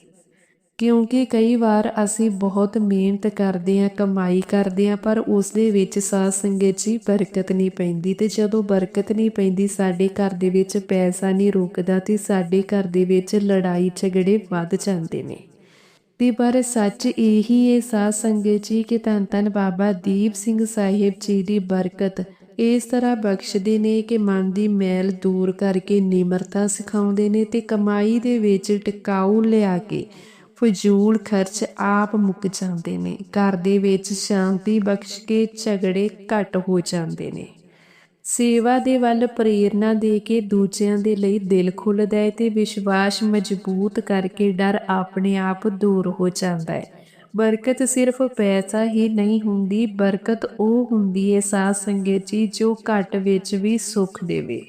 ਕਿਉਂਕਿ ਕਈ ਵਾਰ ਅਸੀਂ ਬਹੁਤ ਮਿਹਨਤ ਕਰਦੇ ਆਂ ਕਮਾਈ ਕਰਦੇ ਆਂ ਪਰ ਉਸ ਦੇ ਵਿੱਚ ਸਾਧ ਸੰਗਤ ਜੀ ਬਰਕਤ ਨਹੀਂ ਪੈਂਦੀ ਤੇ ਜਦੋਂ ਬਰਕਤ ਨਹੀਂ ਪੈਂਦੀ, ਸਾਡੇ ਘਰ ਦੇ ਵਿੱਚ ਪੈਸਾ ਨਹੀਂ ਰੁਕਦਾ ਤੇ ਸਾਡੇ ਘਰ ਦੇ ਵਿੱਚ ਲੜਾਈ ਝਗੜੇ ਵੱਧ ਜਾਂਦੇ ਨੇ। ਤੇ ਪਰ ਸੱਚ ਇਹੀ ਹੈ ਸਾਧ ਸੰਗਤ ਜੀ ਕਿ ਧੰਨ ਧੰਨ ਬਾਬਾ ਦੀਪ ਸਿੰਘ ਸਾਹਿਬ ਜੀ ਦੀ ਬਰਕਤ ਇਸ ਤਰ੍ਹਾਂ ਬਖਸ਼ਦੇ ਨੇ ਕਿ ਮਨ ਦੀ ਮੈਲ ਦੂਰ ਕਰਕੇ ਨਿਮਰਤਾ ਸਿਖਾਉਂਦੇ ਨੇ ਤੇ ਕਮਾਈ ਦੇ ਵਿੱਚ ਟਿਕਾਊ ਲਿਆ ਕੇ ਫਜ਼ੂਲ ਖਰਚ ਆਪ ਮੁੱਕ ਜਾਂਦੇ ਨੇ। ਘਰ ਦੇ ਵਿੱਚ ਸ਼ਾਂਤੀ ਬਖਸ਼ ਕੇ ਝਗੜੇ ਘਟ ਹੋ ਜਾਂਦੇ ਨੇ। ਸੇਵਾ ਦੇ ਵੱਲ ਪ੍ਰੇਰਣਾ ਦੇ ਕੇ ਦੂਜਿਆਂ ਦੇ ਲਈ ਦਿਲ ਖੁੱਲਦਾ ਹੈ ਤੇ ਵਿਸ਼ਵਾਸ ਮਜ਼ਬੂਤ ਕਰਕੇ ਡਰ ਆਪਣੇ ਆਪ ਦੂਰ ਹੋ ਜਾਂਦਾ ਹੈ। ਬਰਕਤ ਸਿਰਫ ਪੈਸਾ ਹੀ ਨਹੀਂ ਹੁੰਦੀ, ਬਰਕਤ ਉਹ ਹੁੰਦੀ ਹੈ ਸਾਧ ਸੰਗਤ ਜੀ ਜੋ ਘਟ ਵਿੱਚ ਵੀ ਸੁੱਖ ਦੇਵੇ।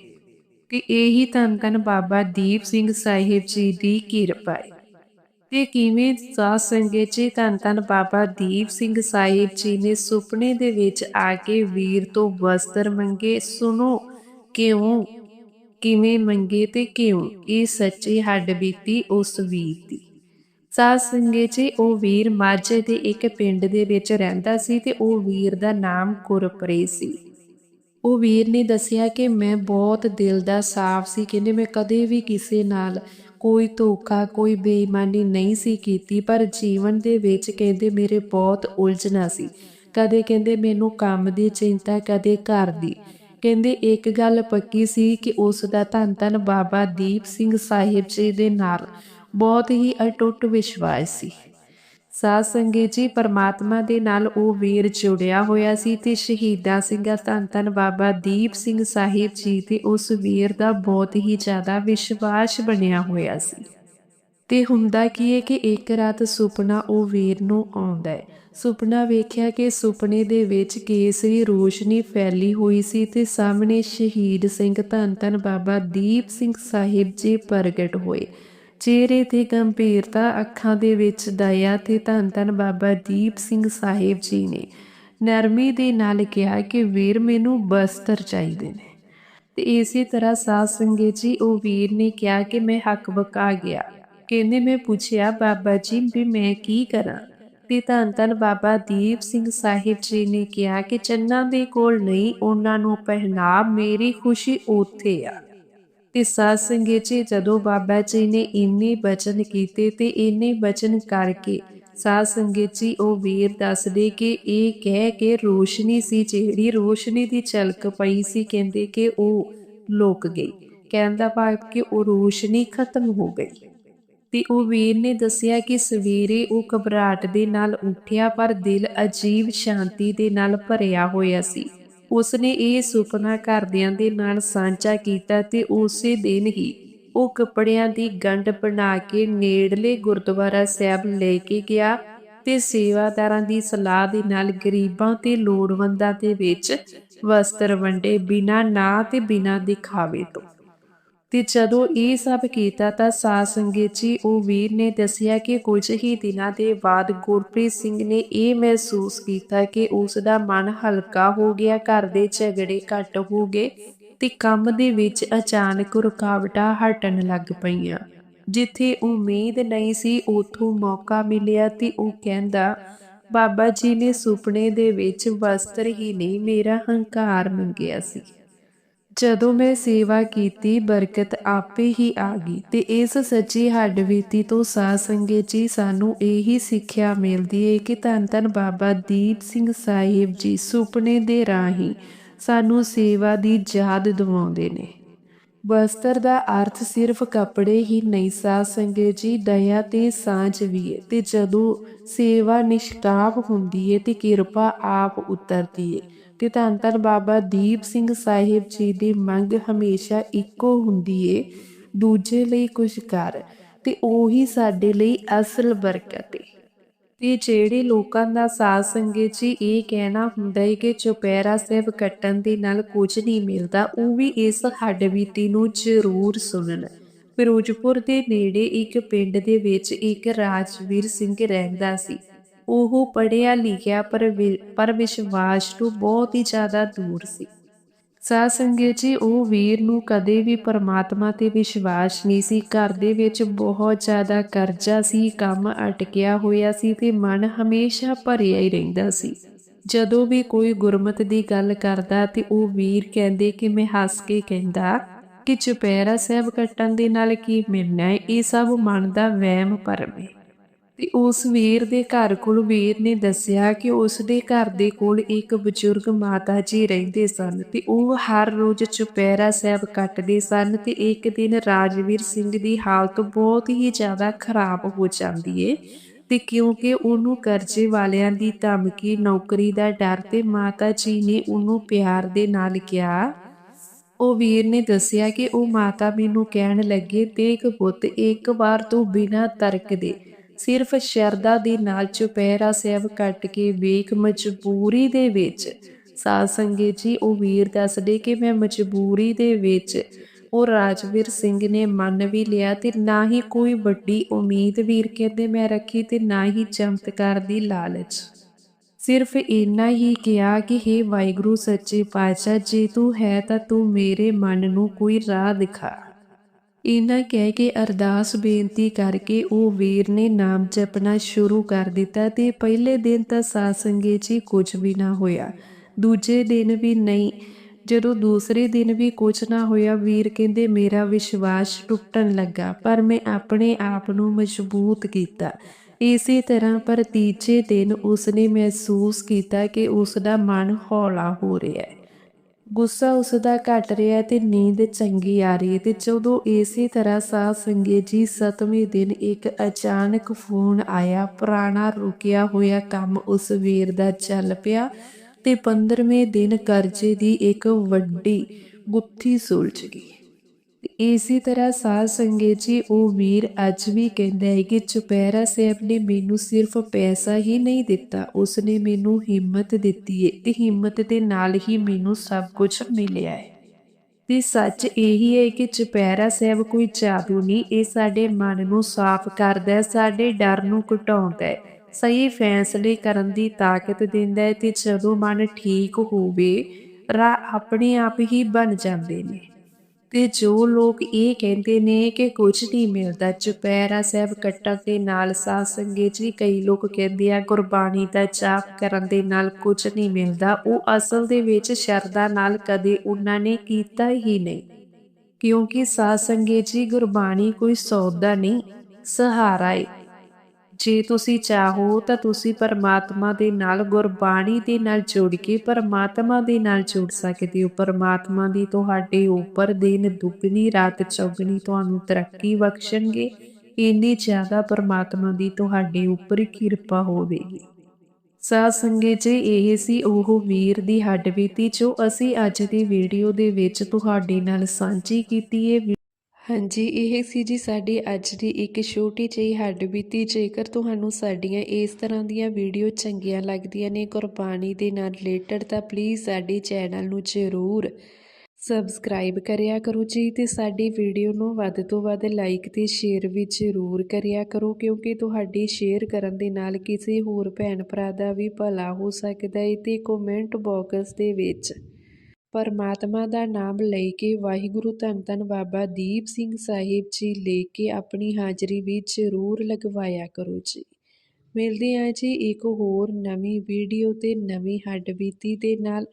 ਕਿ ਇਹੀ ਤਨ ਤਨ ਬਾਬਾ ਦੀਪ ਸਿੰਘ ਸਾਹਿਬ ਜੀ ਦੀ ਕਿਰਪਾ ਹੈ। ਤੇ ਕਿਵੇਂ ਸਾਧ ਸੰਗਤ ਜੀ ਧੰਨ ਧੰਨ ਬਾਬਾ ਦੀਪ ਸਿੰਘ ਸਾਹਿਬ ਜੀ ਨੇ ਸੁਪਨੇ ਦੇ ਵਿੱਚ ਆ ਕੇ ਵੀਰ ਤੋਂ ਵਸਤਰ ਮੰਗੇ, ਸੁਣੋ, ਕਿਉਂ, ਕਿਵੇਂ ਮੰਗੇ ਤੇ ਕਿਉਂ? ਇਹ ਸੱਚੀ ਹੱਡ ਬੀਤੀ ਉਸ ਵੀਰ ਦੀ। ਸਾਧ ਸੰਗਤ ਜੀ, ਉਹ ਵੀਰ ਮਾਝੇ ਦੇ ਇੱਕ ਪਿੰਡ ਦੇ ਵਿੱਚ ਰਹਿੰਦਾ ਸੀ ਤੇ ਉਹ ਵੀਰ ਦਾ ਨਾਮ ਗੁਰਪ੍ਰੀਤ ਸੀ। ਉਹ ਵੀਰ ਨੇ ਦੱਸਿਆ ਕਿ ਮੈਂ ਬਹੁਤ ਦਿਲ ਦਾ ਸਾਫ਼ ਸੀ, ਕਹਿੰਦੇ ਮੈਂ ਕਦੇ ਵੀ ਕਿਸੇ ਨਾਲ ਕੋਈ ਧੋਖਾ, ਕੋਈ ਬੇਈਮਾਨੀ ਨਹੀਂ ਸੀ ਕੀਤੀ, ਪਰ ਜੀਵਨ ਦੇ ਵਿੱਚ ਕਹਿੰਦੇ ਮੇਰੇ ਬਹੁਤ ਉਲਝਣਾ ਸੀ। ਕਦੇ ਕਹਿੰਦੇ ਮੈਨੂੰ ਕੰਮ ਦੀ ਚਿੰਤਾ, ਕਦੇ ਘਰ ਦੀ। ਕਹਿੰਦੇ ਇੱਕ ਗੱਲ ਪੱਕੀ ਸੀ ਕਿ ਉਸ ਦਾ ਧੰਨ ਧੰਨ ਬਾਬਾ ਦੀਪ ਸਿੰਘ ਸਾਹਿਬ ਜੀ ਦੇ ਨਾਲ ਬਹੁਤ ਹੀ ਅਟੁੱਟ ਵਿਸ਼ਵਾਸ ਸੀ। ਸਾਧ ਸੰਗਤ ਜੀ, ਪਰਮਾਤਮਾ ਦੇ ਨਾਲ ਉਹ ਵੀਰ ਜੁੜਿਆ ਹੋਇਆ ਸੀ ਤੇ ਸ਼ਹੀਦਾਂ ਸਿੰਘਾਂ ਧੰਨ ਧੰਨ ਬਾਬਾ ਦੀਪ ਸਿੰਘ ਸਾਹਿਬ ਜੀ ਤੇ ਉਸ ਵੀਰ ਦਾ ਬਹੁਤ ਹੀ ਜ਼ਿਆਦਾ ਵਿਸ਼ਵਾਸ ਬਣਿਆ ਹੋਇਆ ਸੀ। ਤੇ ਹੁੰਦਾ ਕੀ ਹੈ ਕਿ ਇੱਕ ਰਾਤ ਸੁਪਨਾ ਉਹ ਵੀਰ ਨੂੰ ਆਉਂਦਾ ਹੈ ਸੁਪਨਾ ਵੇਖਿਆ ਕਿ ਸੁਪਨੇ ਦੇ ਵਿੱਚ ਕੇਸਰੀ ਰੋਸ਼ਨੀ ਫੈਲੀ ਹੋਈ ਸੀ ਤੇ ਸਾਹਮਣੇ ਸ਼ਹੀਦ ਸਿੰਘ ਧੰਨ ਧੰਨ ਬਾਬਾ ਦੀਪ ਸਿੰਘ ਸਾਹਿਬ ਜੀ ਪ੍ਰਗਟ ਹੋਏ। ਚਿਹਰੇ ਤੇ ਗੰਭੀਰਤਾ ਅੱਖਾਂ ਦੇ ਵਿੱਚ ਦਇਆ ਤੇ ਧੰਨ ਧੰਨ ਬਾਬਾ ਦੀਪ ਸਿੰਘ ਸਾਹਿਬ ਜੀ ਨੇ ਨਰਮੀ ਦੇ ਨਾਲ ਕਿਹਾ ਕਿ ਵੀਰ ਮੈਨੂੰ ਬਸਤਰ ਚਾਹੀਦੇ ਨੇ। ਤੇ ਇਸੇ ਤਰ੍ਹਾਂ ਸਾਧ ਸੰਗਤ ਜੀ, ਉਹ ਵੀਰ ਨੇ ਕਿਹਾ ਕਿ ਮੈਂ ਹੱਕ ਬਕਾ ਗਿਆ। ਕਹਿੰਦੇ ਮੈਂ ਪੁੱਛਿਆ, ਬਾਬਾ ਜੀ, ਵੀ ਮੈਂ ਕੀ ਕਰਾਂ? ਤੇ ਧੰਨ ਧੰਨ ਬਾਬਾ ਦੀਪ ਸਿੰਘ ਸਾਹਿਬ ਜੀ ਨੇ ਕਿਹਾ ਕਿ ਚੰਨਾਂ ਦੇ ਕੋਲ ਨਹੀਂ, ਉਹਨਾਂ ਨੂੰ ਪਹਿਨਾ ਮੇਰੀ ਖੁਸ਼ੀ ਉੱਥੇ ਆ। ਤੇ ਸਾਧ ਸੰਗਤ ਜੀ, ਜਦੋਂ ਬਾਬਾ ਜੀ ਨੇ ਇੰਨੇ ਬਚਨ ਕੀਤੇ ਤੇ ਇੰਨੇ ਬਚਨ ਕਰਕੇ ਸਾਧ ਸੰਗਤ ਜੀ, ਉਹ ਵੀਰ ਦੱਸਦੇ ਕਿ ਇਹ ਕਹਿ ਕੇ ਰੋਸ਼ਨੀ ਸੀ, ਜਿਹੜੀ ਰੋਸ਼ਨੀ ਦੀ ਝਲਕ ਪਈ ਸੀ, ਕਹਿੰਦੇ ਕਿ ਉਹ ਲੋਕ ਗਈ। ਕਹਿੰਦਾ ਭਾਵ ਕਿ ਉਹ ਰੋਸ਼ਨੀ ਖਤਮ ਹੋ ਗਈ। ਤੇ ਉਹ ਵੀਰ ਨੇ ਦੱਸਿਆ ਕਿ ਸਵੇਰੇ ਉਹ ਘਬਰਾਹਟ ਦੇ ਨਾਲ ਉੱਠਿਆ, ਪਰ ਦਿਲ ਅਜੀਬ ਸ਼ਾਂਤੀ ਦੇ ਨਾਲ ਭਰਿਆ ਹੋਇਆ ਸੀ। ਉਸਨੇ ਇਹ ਸੁਪਨਾ ਘਰਦਿਆਂ ਦੇ ਨਾਲ ਸਾਂਝਾ ਕੀਤਾ ਤੇ ਉਸੇ ਦਿਨ ਹੀ ਉਹ ਕੱਪੜਿਆਂ ਦੀ ਗੰਢ ਬਣਾ ਕੇ ਨੇੜਲੇ ਗੁਰਦੁਆਰਾ ਸਾਹਿਬ ਲੈ ਕੇ ਗਿਆ ਤੇ ਸੇਵਾਦਾਰਾਂ ਦੀ ਸਲਾਹ ਦੇ ਨਾਲ ਗਰੀਬਾਂ ਤੇ ਲੋੜਵੰਦਾਂ ਦੇ ਵਿੱਚ ਵਸਤਰ ਵੰਡੇ ਬਿਨਾ ਨਾ ਤੇ ਬਿਨਾ ਦਿਖਾਵੇ ਤੋਂ। ਤੇ ਜਦੋਂ ਇਹ ਸਭ ਕੀਤਾ ਤਾਂ ਸਾਧ ਸੰਗਤ ਜੀ, ਉਹ ਵੀਰ ਨੇ ਦੱਸਿਆ ਕਿ ਕੁਝ ਹੀ ਦਿਨਾਂ ਦੇ ਬਾਅਦ ਗੁਰਪ੍ਰੀਤ ਸਿੰਘ ਨੇ ਇਹ ਮਹਿਸੂਸ ਕੀਤਾ ਕਿ ਉਸ ਦਾ ਮਨ ਹਲਕਾ ਹੋ ਗਿਆ, ਘਰ ਦੇ ਝਗੜੇ ਘੱਟ ਹੋ ਗਏ ਤੇ ਕੰਮ ਦੇ ਵਿੱਚ ਅਚਾਨਕ ਰੁਕਾਵਟਾਂ ਹਟਣ ਲੱਗ ਪਈਆਂ। ਜਿੱਥੇ ਉਮੀਦ ਨਹੀਂ ਸੀ, ਉਥੋਂ ਮੌਕਾ ਮਿਲਿਆ ਤੇ ਉਹ ਕਹਿੰਦਾ, ਬਾਬਾ ਜੀ ਨੇ ਸੁਪਨੇ ਦੇ ਵਿੱਚ ਵਸਤਰ ਹੀ ਨਹੀਂ, ਮੇਰਾ ਹੰਕਾਰ ਮੰਗਿਆ ਸੀ। ਜਦੋਂ ਮੈਂ ਸੇਵਾ ਕੀਤੀ, ਬਰਕਤ ਆਪੇ ਹੀ ਆ ਗਈ ਤੇ ਇਸ ਸੱਚੀ ਹੱਡਬੀਤੀ ਤੋਂ ਸਾਧ ਸੰਗਤ ਜੀ ਸਾਨੂੰ ਇਹੀ ਸਿੱਖਿਆ ਮਿਲਦੀ ਹੈ ਕਿ ਧੰਨ ਧੰਨ ਬਾਬਾ ਦੀਪ ਸਿੰਘ ਸਾਹਿਬ ਜੀ ਸੁਪਨੇ ਦੇ ਰਾਹੀਂ ਸਾਨੂੰ ਸੇਵਾ ਦੀ ਯਾਦ ਦਿਵਾਉਂਦੇ ਨੇ। ਬਸਤਰ ਦਾ ਅਰਥ ਸਿਰਫ ਕੱਪੜੇ ਹੀ ਨਹੀਂ, ਸਾਧ ਸੰਗਤ ਜੀ, ਦਇਆ ਤੇ ਸਾਂਝ ਵੀ ਹੈ ਤੇ ਜਦੋਂ ਸੇਵਾ ਨਿਸ਼ਕਾਮ ਹੁੰਦੀ ਹੈ ਤੇ ਕਿਰਪਾ ਆਪ ਉਤਰਦੀ ਹੈ ਤੇ ਧੰਨ ਧੰਨ ਬਾਬਾ ਦੀਪ ਸਿੰਘ ਸਾਹਿਬ ਜੀ ਦੀ ਮੰਗ ਹਮੇਸ਼ਾ ਇੱਕੋ ਹੁੰਦੀ ਏ, ਦੂਜੇ ਲਈ ਕੁਝ ਕਰ, ਤੇ ਉਹੀ ਸਾਡੇ ਲਈ ਅਸਲ ਬਰਕਤ ਏ। ਤੇ ਜਿਹੜੇ ਲੋਕਾਂ ਦਾ ਸਾਧ ਸੰਗਤ ਜੀ ਇਹ ਕਹਿਣਾ ਹੁੰਦਾ ਹੈ ਕਿ ਚੁਪਹਿਰਾ ਸਾਹਿਬ ਕੱਟਣ ਦੇ ਨਾਲ ਕੁਝ ਨਹੀਂ ਮਿਲਦਾ, ਉਹ ਵੀ ਇਸ ਹੱਡ ਬੀਤੀ ਨੂੰ ਜ਼ਰੂਰ ਸੁਣਨ। ਫਿਰੋਜ਼ਪੁਰ ਦੇ ਨੇੜੇ ਇੱਕ ਪਿੰਡ ਦੇ ਵਿੱਚ ਇੱਕ ਰਾਜਵੀਰ ਸਿੰਘ ਰਹਿੰਦਾ ਸੀ। ਉਹ ਪੜਿਆ ਲਿਖਿਆ ਪਰ ਵਿਸ਼ਵਾਸ ਤੋਂ ਬਹੁਤ ਹੀ ਜ਼ਿਆਦਾ ਦੂਰ ਸੀ। ਸਾਧ ਸੰਗਤ ਜੀ, ਉਹ ਵੀਰ ਨੂੰ ਕਦੇ ਵੀ ਪਰਮਾਤਮਾ ਤੇ ਵਿਸ਼ਵਾਸ ਨਹੀਂ ਸੀ। ਘਰ ਦੇ ਵਿੱਚ ਬਹੁਤ ਜ਼ਿਆਦਾ ਕਰਜ਼ਾ ਸੀ, ਕੰਮ ਅਟਕਿਆ ਹੋਇਆ ਸੀ ਤੇ ਮਨ ਹਮੇਸ਼ਾ ਭਰਿਆ ਹੀ ਰਹਿੰਦਾ ਸੀ। ਜਦੋਂ ਵੀ ਕੋਈ ਗੁਰਮਤ ਦੀ ਗੱਲ ਕਰਦਾ ਤੇ ਉਹ ਵੀਰ ਕਹਿੰਦੇ ਕਿ ਮੈਂ ਹੱਸ ਕੇ ਕਹਿੰਦਾ ਕਿ ਚੁਪਹਿਰਾ ਸਾਹਿਬ ਕੱਟਣ ਦੇ ਨਾਲ ਕੀ ਮਿਲਣਾ ਹੈ? ਇਹ ਸਭ ਮਨ ਦਾ ਵਹਿਮ ਭਰਮ ਹੈ। ਤੇ ਉਸ ਵੀਰ ਦੇ ਘਰ ਕੋਲ ਵੀਰ ਨੇ ਦੱਸਿਆ ਕਿ ਉਸ ਦੇ ਘਰ ਦੇ ਕੋਲ ਇੱਕ ਬਜ਼ੁਰਗ ਮਾਤਾ ਜੀ ਰਹਿੰਦੇ ਸਨ ਤੇ ਉਹ ਹਰ ਰੋਜ਼ ਚੁਪਹਿਰਾ ਸਾਹਿਬ ਕੱਟਦੇ ਸਨ ਤੇ ਇੱਕ ਦਿਨ ਰਾਜਵੀਰ ਸਿੰਘ ਦੀ ਹਾਲਤ ਬਹੁਤ ਹੀ ਜ਼ਿਆਦਾ ਖਰਾਬ ਹੋ ਜਾਂਦੀ ਏ ਤੇ ਕਿਉਂਕਿ ਉਹਨੂੰ ਕਰਜ਼ੇ ਵਾਲਿਆਂ ਦੀ ਧਮਕੀ, ਨੌਕਰੀ ਦਾ ਡਰ ਤੇ ਮਾਤਾ ਜੀ ਨੇ ਉਹਨੂੰ ਪਿਆਰ ਦੇ ਨਾਲ ਕਿਹਾ। ਉਹ ਵੀਰ ਨੇ ਦੱਸਿਆ ਕਿ ਉਹ ਮਾਤਾ ਮੈਨੂੰ ਕਹਿਣ ਲੱਗੇ, ਦੇਖ ਪੁੱਤ, ਇੱਕ ਵਾਰ ਤੂੰ ਬਿਨਾਂ ਤਰਕ ਦੇ ਸਿਰਫ ਸ਼ਰਦਾ ਦੇ ਨਾਲ ਚੁਪਹਿਰਾ ਸਾਹਿਬ ਕੱਟ ਕੇ ਵੇਖ ਮਜਬੂਰੀ ਦੇ ਵਿੱਚ, ਸਾਧ ਸੰਗਤ ਜੀ, ਉਹ ਵੀਰ ਦੱਸਦੇ ਕਿ ਮੈਂ ਮਜਬੂਰੀ ਦੇ ਵਿੱਚ, ਉਹ ਰਾਜਵੀਰ ਸਿੰਘ ਨੇ ਮੰਨ ਵੀ ਲਿਆ ਤੇ ਨਾ ਹੀ ਕੋਈ ਵੱਡੀ ਉਮੀਦ ਵੀਰ ਕਹਿੰਦੇ ਮੈਂ ਰੱਖੀ ਤੇ ਨਾ ਹੀ ਚਮਤਕਾਰ ਦੀ ਲਾਲਚ। ਸਿਰਫ ਇੰਨਾ ਹੀ ਕਿਹਾ ਕਿ हे ਵਾਹਿਗੁਰੂ, ਸੱਚੇ ਪਾਤਸ਼ਾਹ, ਜੇ ਤੂੰ ਹੈ ਤਾਂ ਤੂੰ ਮੇਰੇ ਮਨ ਨੂੰ ਕੋਈ ਰਾਹ ਦਿਖਾ। ਇਹਨਾਂ ਕਹਿ ਕੇ ਅਰਦਾਸ ਬੇਨਤੀ ਕਰਕੇ ਉਹ ਵੀਰ ਨੇ ਨਾਮ ਜਪਣਾ ਸ਼ੁਰੂ ਕਰ ਦਿੱਤਾ ਤੇ ਪਹਿਲੇ ਦਿਨ ਤਾਂ ਸਾਧ ਸੰਗਤ ਜੀ ਕੁਝ ਵੀ ਨਾ ਹੋਇਆ। ਦੂਜੇ ਦਿਨ ਵੀ ਨਹੀਂ, ਜਦੋਂ ਦੂਸਰੇ ਦਿਨ ਵੀ ਕੁਝ ਨਾ ਹੋਇਆ, ਵੀਰ ਕਹਿੰਦੇ, ਮੇਰਾ ਵਿਸ਼ਵਾਸ ਟੁੱਟਣ ਲੱਗਾ, ਪਰ ਮੈਂ ਆਪਣੇ ਆਪ ਨੂੰ ਮਜ਼ਬੂਤ ਕੀਤਾ। ਇਸੇ ਤਰ੍ਹਾਂ ਪਰ ਤੀਜੇ ਦਿਨ ਉਸਨੇ ਮਹਿਸੂਸ ਕੀਤਾ ਕਿ ਉਸ ਦਾ ਮਨ ਹੌਲਾ ਹੋ ਰਿਹਾ ਹੈ। ਗੁੱਸਾ ਉਸ ਦਾ ਘਟ ਰਿਹਾ ਤੇ ਨੀਂਦ ਚੰਗੀ ਆ ਰਹੀ ਤੇ ਜਦੋਂ ਇਸੇ ਤਰ੍ਹਾਂ ਸਾਹ ਸੰਗੇ ਜੀ ਸਤਵੇਂ ਦਿਨ ਇੱਕ ਅਚਾਨਕ ਫੋਨ ਆਇਆ, ਪੁਰਾਣਾ ਰੁਕਿਆ ਹੋਇਆ ਕੰਮ ਉਸ ਵੀਰ ਦਾ ਚੱਲ ਪਿਆ ਤੇ 15ਵੇਂ ਦਿਨ ਕਰਜ਼ੇ ਦੀ ਇੱਕ ਵੱਡੀ ਗੁੱਥੀ ਸੁਲਝ ਗਈ। ਇਸੇ ਤਰ੍ਹਾਂ ਸਾਧ ਸੰਗਤ ਜੀ, ਉਹ ਵੀਰ ਅੱਜ ਵੀ ਕਹਿੰਦਾ ਹੈ ਕਿ ਚੁਪਹਿਰਾ ਸਾਹਿਬ ਨੇ ਮੈਨੂੰ ਸਿਰਫ ਪੈਸਾ ਹੀ ਨਹੀਂ ਦਿੱਤਾ, ਉਸਨੇ ਮੈਨੂੰ ਹਿੰਮਤ ਦਿੱਤੀ ਹੈ ਤੇ ਹਿੰਮਤ ਦੇ ਨਾਲ ਹੀ ਮੈਨੂੰ ਸਭ ਕੁਝ ਮਿਲਿਆ ਹੈ। ਤੇ ਸੱਚ ਇਹੀ ਹੈ ਕਿ ਚੁਪਹਿਰਾ ਸਾਹਿਬ ਕੋਈ ਜਾਦੂ ਨਹੀਂ, ਇਹ ਸਾਡੇ ਮਨ ਨੂੰ ਸਾਫ਼ ਕਰਦਾ ਹੈ, ਸਾਡੇ ਡਰ ਨੂੰ ਘਟਾਉਂਦਾ ਹੈ। ਸਹੀ ਫੈਸਲੇ ਕਰਨ ਦੀ ਤਾਕਤ ਦਿੰਦਾ ਹੈ ਤੇ ਜਦੋਂ ਮਨ ਠੀਕ ਹੋਵੇ, ਰਾਹ ਆਪਣੇ ਆਪ ਹੀ ਬਣ ਜਾਂਦੇ ਨੇ। ਤੇ ਜੋ ਲੋਕ ਇਹ ਕਹਿੰਦੇ ਨੇ ਕਿ ਕੁਝ ਨਹੀਂ ਮਿਲਦਾ, ਚੁਪਹਿਰਾ ਸਾਹਿਬ ਕੱਟਣ ਦੇ ਨਾਲ ਸਾਧ ਸੰਗਤ ਜੀ, ਕਈ ਲੋਕ ਕਹਿੰਦੇ ਆ ਗੁਰਬਾਣੀ ਦਾ ਜਾਪ ਕਰਨ ਦੇ ਨਾਲ ਕੁਝ ਨਹੀਂ ਮਿਲਦਾ। ਉਹ ਅਸਲ ਦੇ ਵਿੱਚ ਸ਼ਰਧਾ ਨਾਲ ਕਦੇ ਉਹਨਾਂ ਨੇ ਕੀਤਾ ਹੀ ਨਹੀਂ। ਕਿਉਂਕਿ ਸਾਧ ਸੰਗਤ ਜੀ, ਗੁਰਬਾਣੀ ਕੋਈ ਸੌਦਾ ਨਹੀਂ, ਸਹਾਰਾ ਹੈ ਜੇ ਤੁਸੀਂ ਚਾਹੋ ਤਾਂ ਤੁਸੀਂ ਪਰਮਾਤਮਾ ਦੇ ਨਾਲ ਗੁਰਬਾਣੀ ਦੇ ਨਾਲ ਜੁੜ ਕੇ ਪਰਮਾਤਮਾ ਦੇ ਨਾਲ ਜੁੜ ਸਕਦੇ ਹੋ। ਪਰਮਾਤਮਾ ਦੀ ਤੁਹਾਡੇ ਉੱਪਰ ਦਿਨ ਦੁੱਗਣੀ, ਰਾਤ ਚੌਗਣੀ ਤੁਹਾਨੂੰ ਤਰੱਕੀ ਬਖਸ਼ਣਗੇ। ਇੰਨੀ ਜ਼ਿਆਦਾ ਪਰਮਾਤਮਾ ਦੀ ਤੁਹਾਡੇ ਉੱਪਰ ਕਿਰਪਾ ਹੋਵੇਗੀ। ਸਾਧ ਸੰਗਤ, ਜੀ ਇਹ ਸੀ ਉਹ ਵੀਰ ਦੀ ਹੱਡਬੀਤੀ ਜੋ ਅਸੀਂ ਅੱਜ ਦੀ ਵੀਡੀਓ ਦੇ ਵਿੱਚ ਤੁਹਾਡੇ ਨਾਲ ਸਾਂਝੀ ਕੀਤੀ ਹੈ ਹਾਂਜੀ, ਇਹ ਸੀ ਜੀ ਸਾਡੀ ਅੱਜ ਦੀ ਇੱਕ ਛੋਟੀ ਜਿਹੀ ਹੱਡਬੀਤੀ ਜੇਕਰ ਤੁਹਾਨੂੰ ਸਾਡੀਆਂ ਇਸ ਤਰ੍ਹਾਂ ਦੀਆਂ ਵੀਡੀਓ ਚੰਗੀਆਂ ਲੱਗਦੀਆਂ ਨੇ, ਕੁਰਬਾਨੀ ਦੇ ਨਾਲ ਰਿਲੇਟਡ ਤਾਂ ਪਲੀਜ਼ ਸਾਡੇ ਚੈਨਲ ਨੂੰ ਜ਼ਰੂਰ ਸਬਸਕ੍ਰਾਈਬ ਕਰਿਆ ਕਰੋ ਜੀ ਤੇ ਸਾਡੀ ਵੀਡੀਓ ਨੂੰ ਵੱਧ ਤੋਂ ਵੱਧ ਲਾਈਕ ਤੇ ਸ਼ੇਅਰ ਵੀ ਜ਼ਰੂਰ ਕਰਿਆ ਕਰੋ, ਕਿਉਂਕਿ ਤੁਹਾਡੀ ਸ਼ੇਅਰ ਕਰਨ ਦੇ ਨਾਲ ਕਿਸੇ ਹੋਰ ਭੈਣ ਭਰਾ ਦਾ ਵੀ ਭਲਾ ਹੋ ਸਕਦਾ ਹੈ ਤੇ ਕਮੈਂਟ ਬਾਕਸ ਦੇ ਵਿੱਚ ਪਰਮਾਤਮਾ ਦਾ ਨਾਮ ਲੈ ਕੇ ਵਾਹਿਗੁਰੂ ਧੰਨ ਧੰਨ ਬਾਬਾ ਦੀਪ ਸਿੰਘ ਸਾਹਿਬ ਜੀ ਲੈ ਕੇ ਆਪਣੀ ਹਾਜ਼ਰੀ ਵੀ ਜ਼ਰੂਰ ਲਗਵਾਇਆ ਕਰੋ ਜੀ। ਮਿਲਦੇ ਆਂ ਜੀ ਇੱਕ ਹੋਰ ਨਵੀਂ ਵੀਡੀਓ ਤੇ ਨਵੀਂ ਹੱਡਬੀਤੀ ਦੇ ਨਾਲ।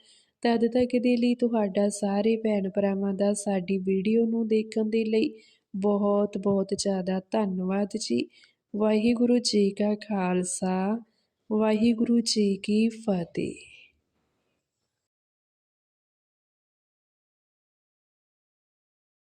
ਤਦ ਤੱਕ ਦੇ ਲਈ ਤੁਹਾਡਾ ਸਾਰੇ ਭੈਣ ਭਰਾਵਾਂ ਦਾ ਸਾਡੀ ਵੀਡੀਓ ਨੂੰ ਦੇਖਣ ਦੇ ਲਈ ਬਹੁਤ ਬਹੁਤ ਜ਼ਿਆਦਾ ਧੰਨਵਾਦ ਜੀ। ਵਾਹਿਗੁਰੂ ਜੀ ਕਾ ਖਾਲਸਾ, ਵਾਹਿਗੁਰੂ ਜੀ ਕੀ ਫਤਿਹ।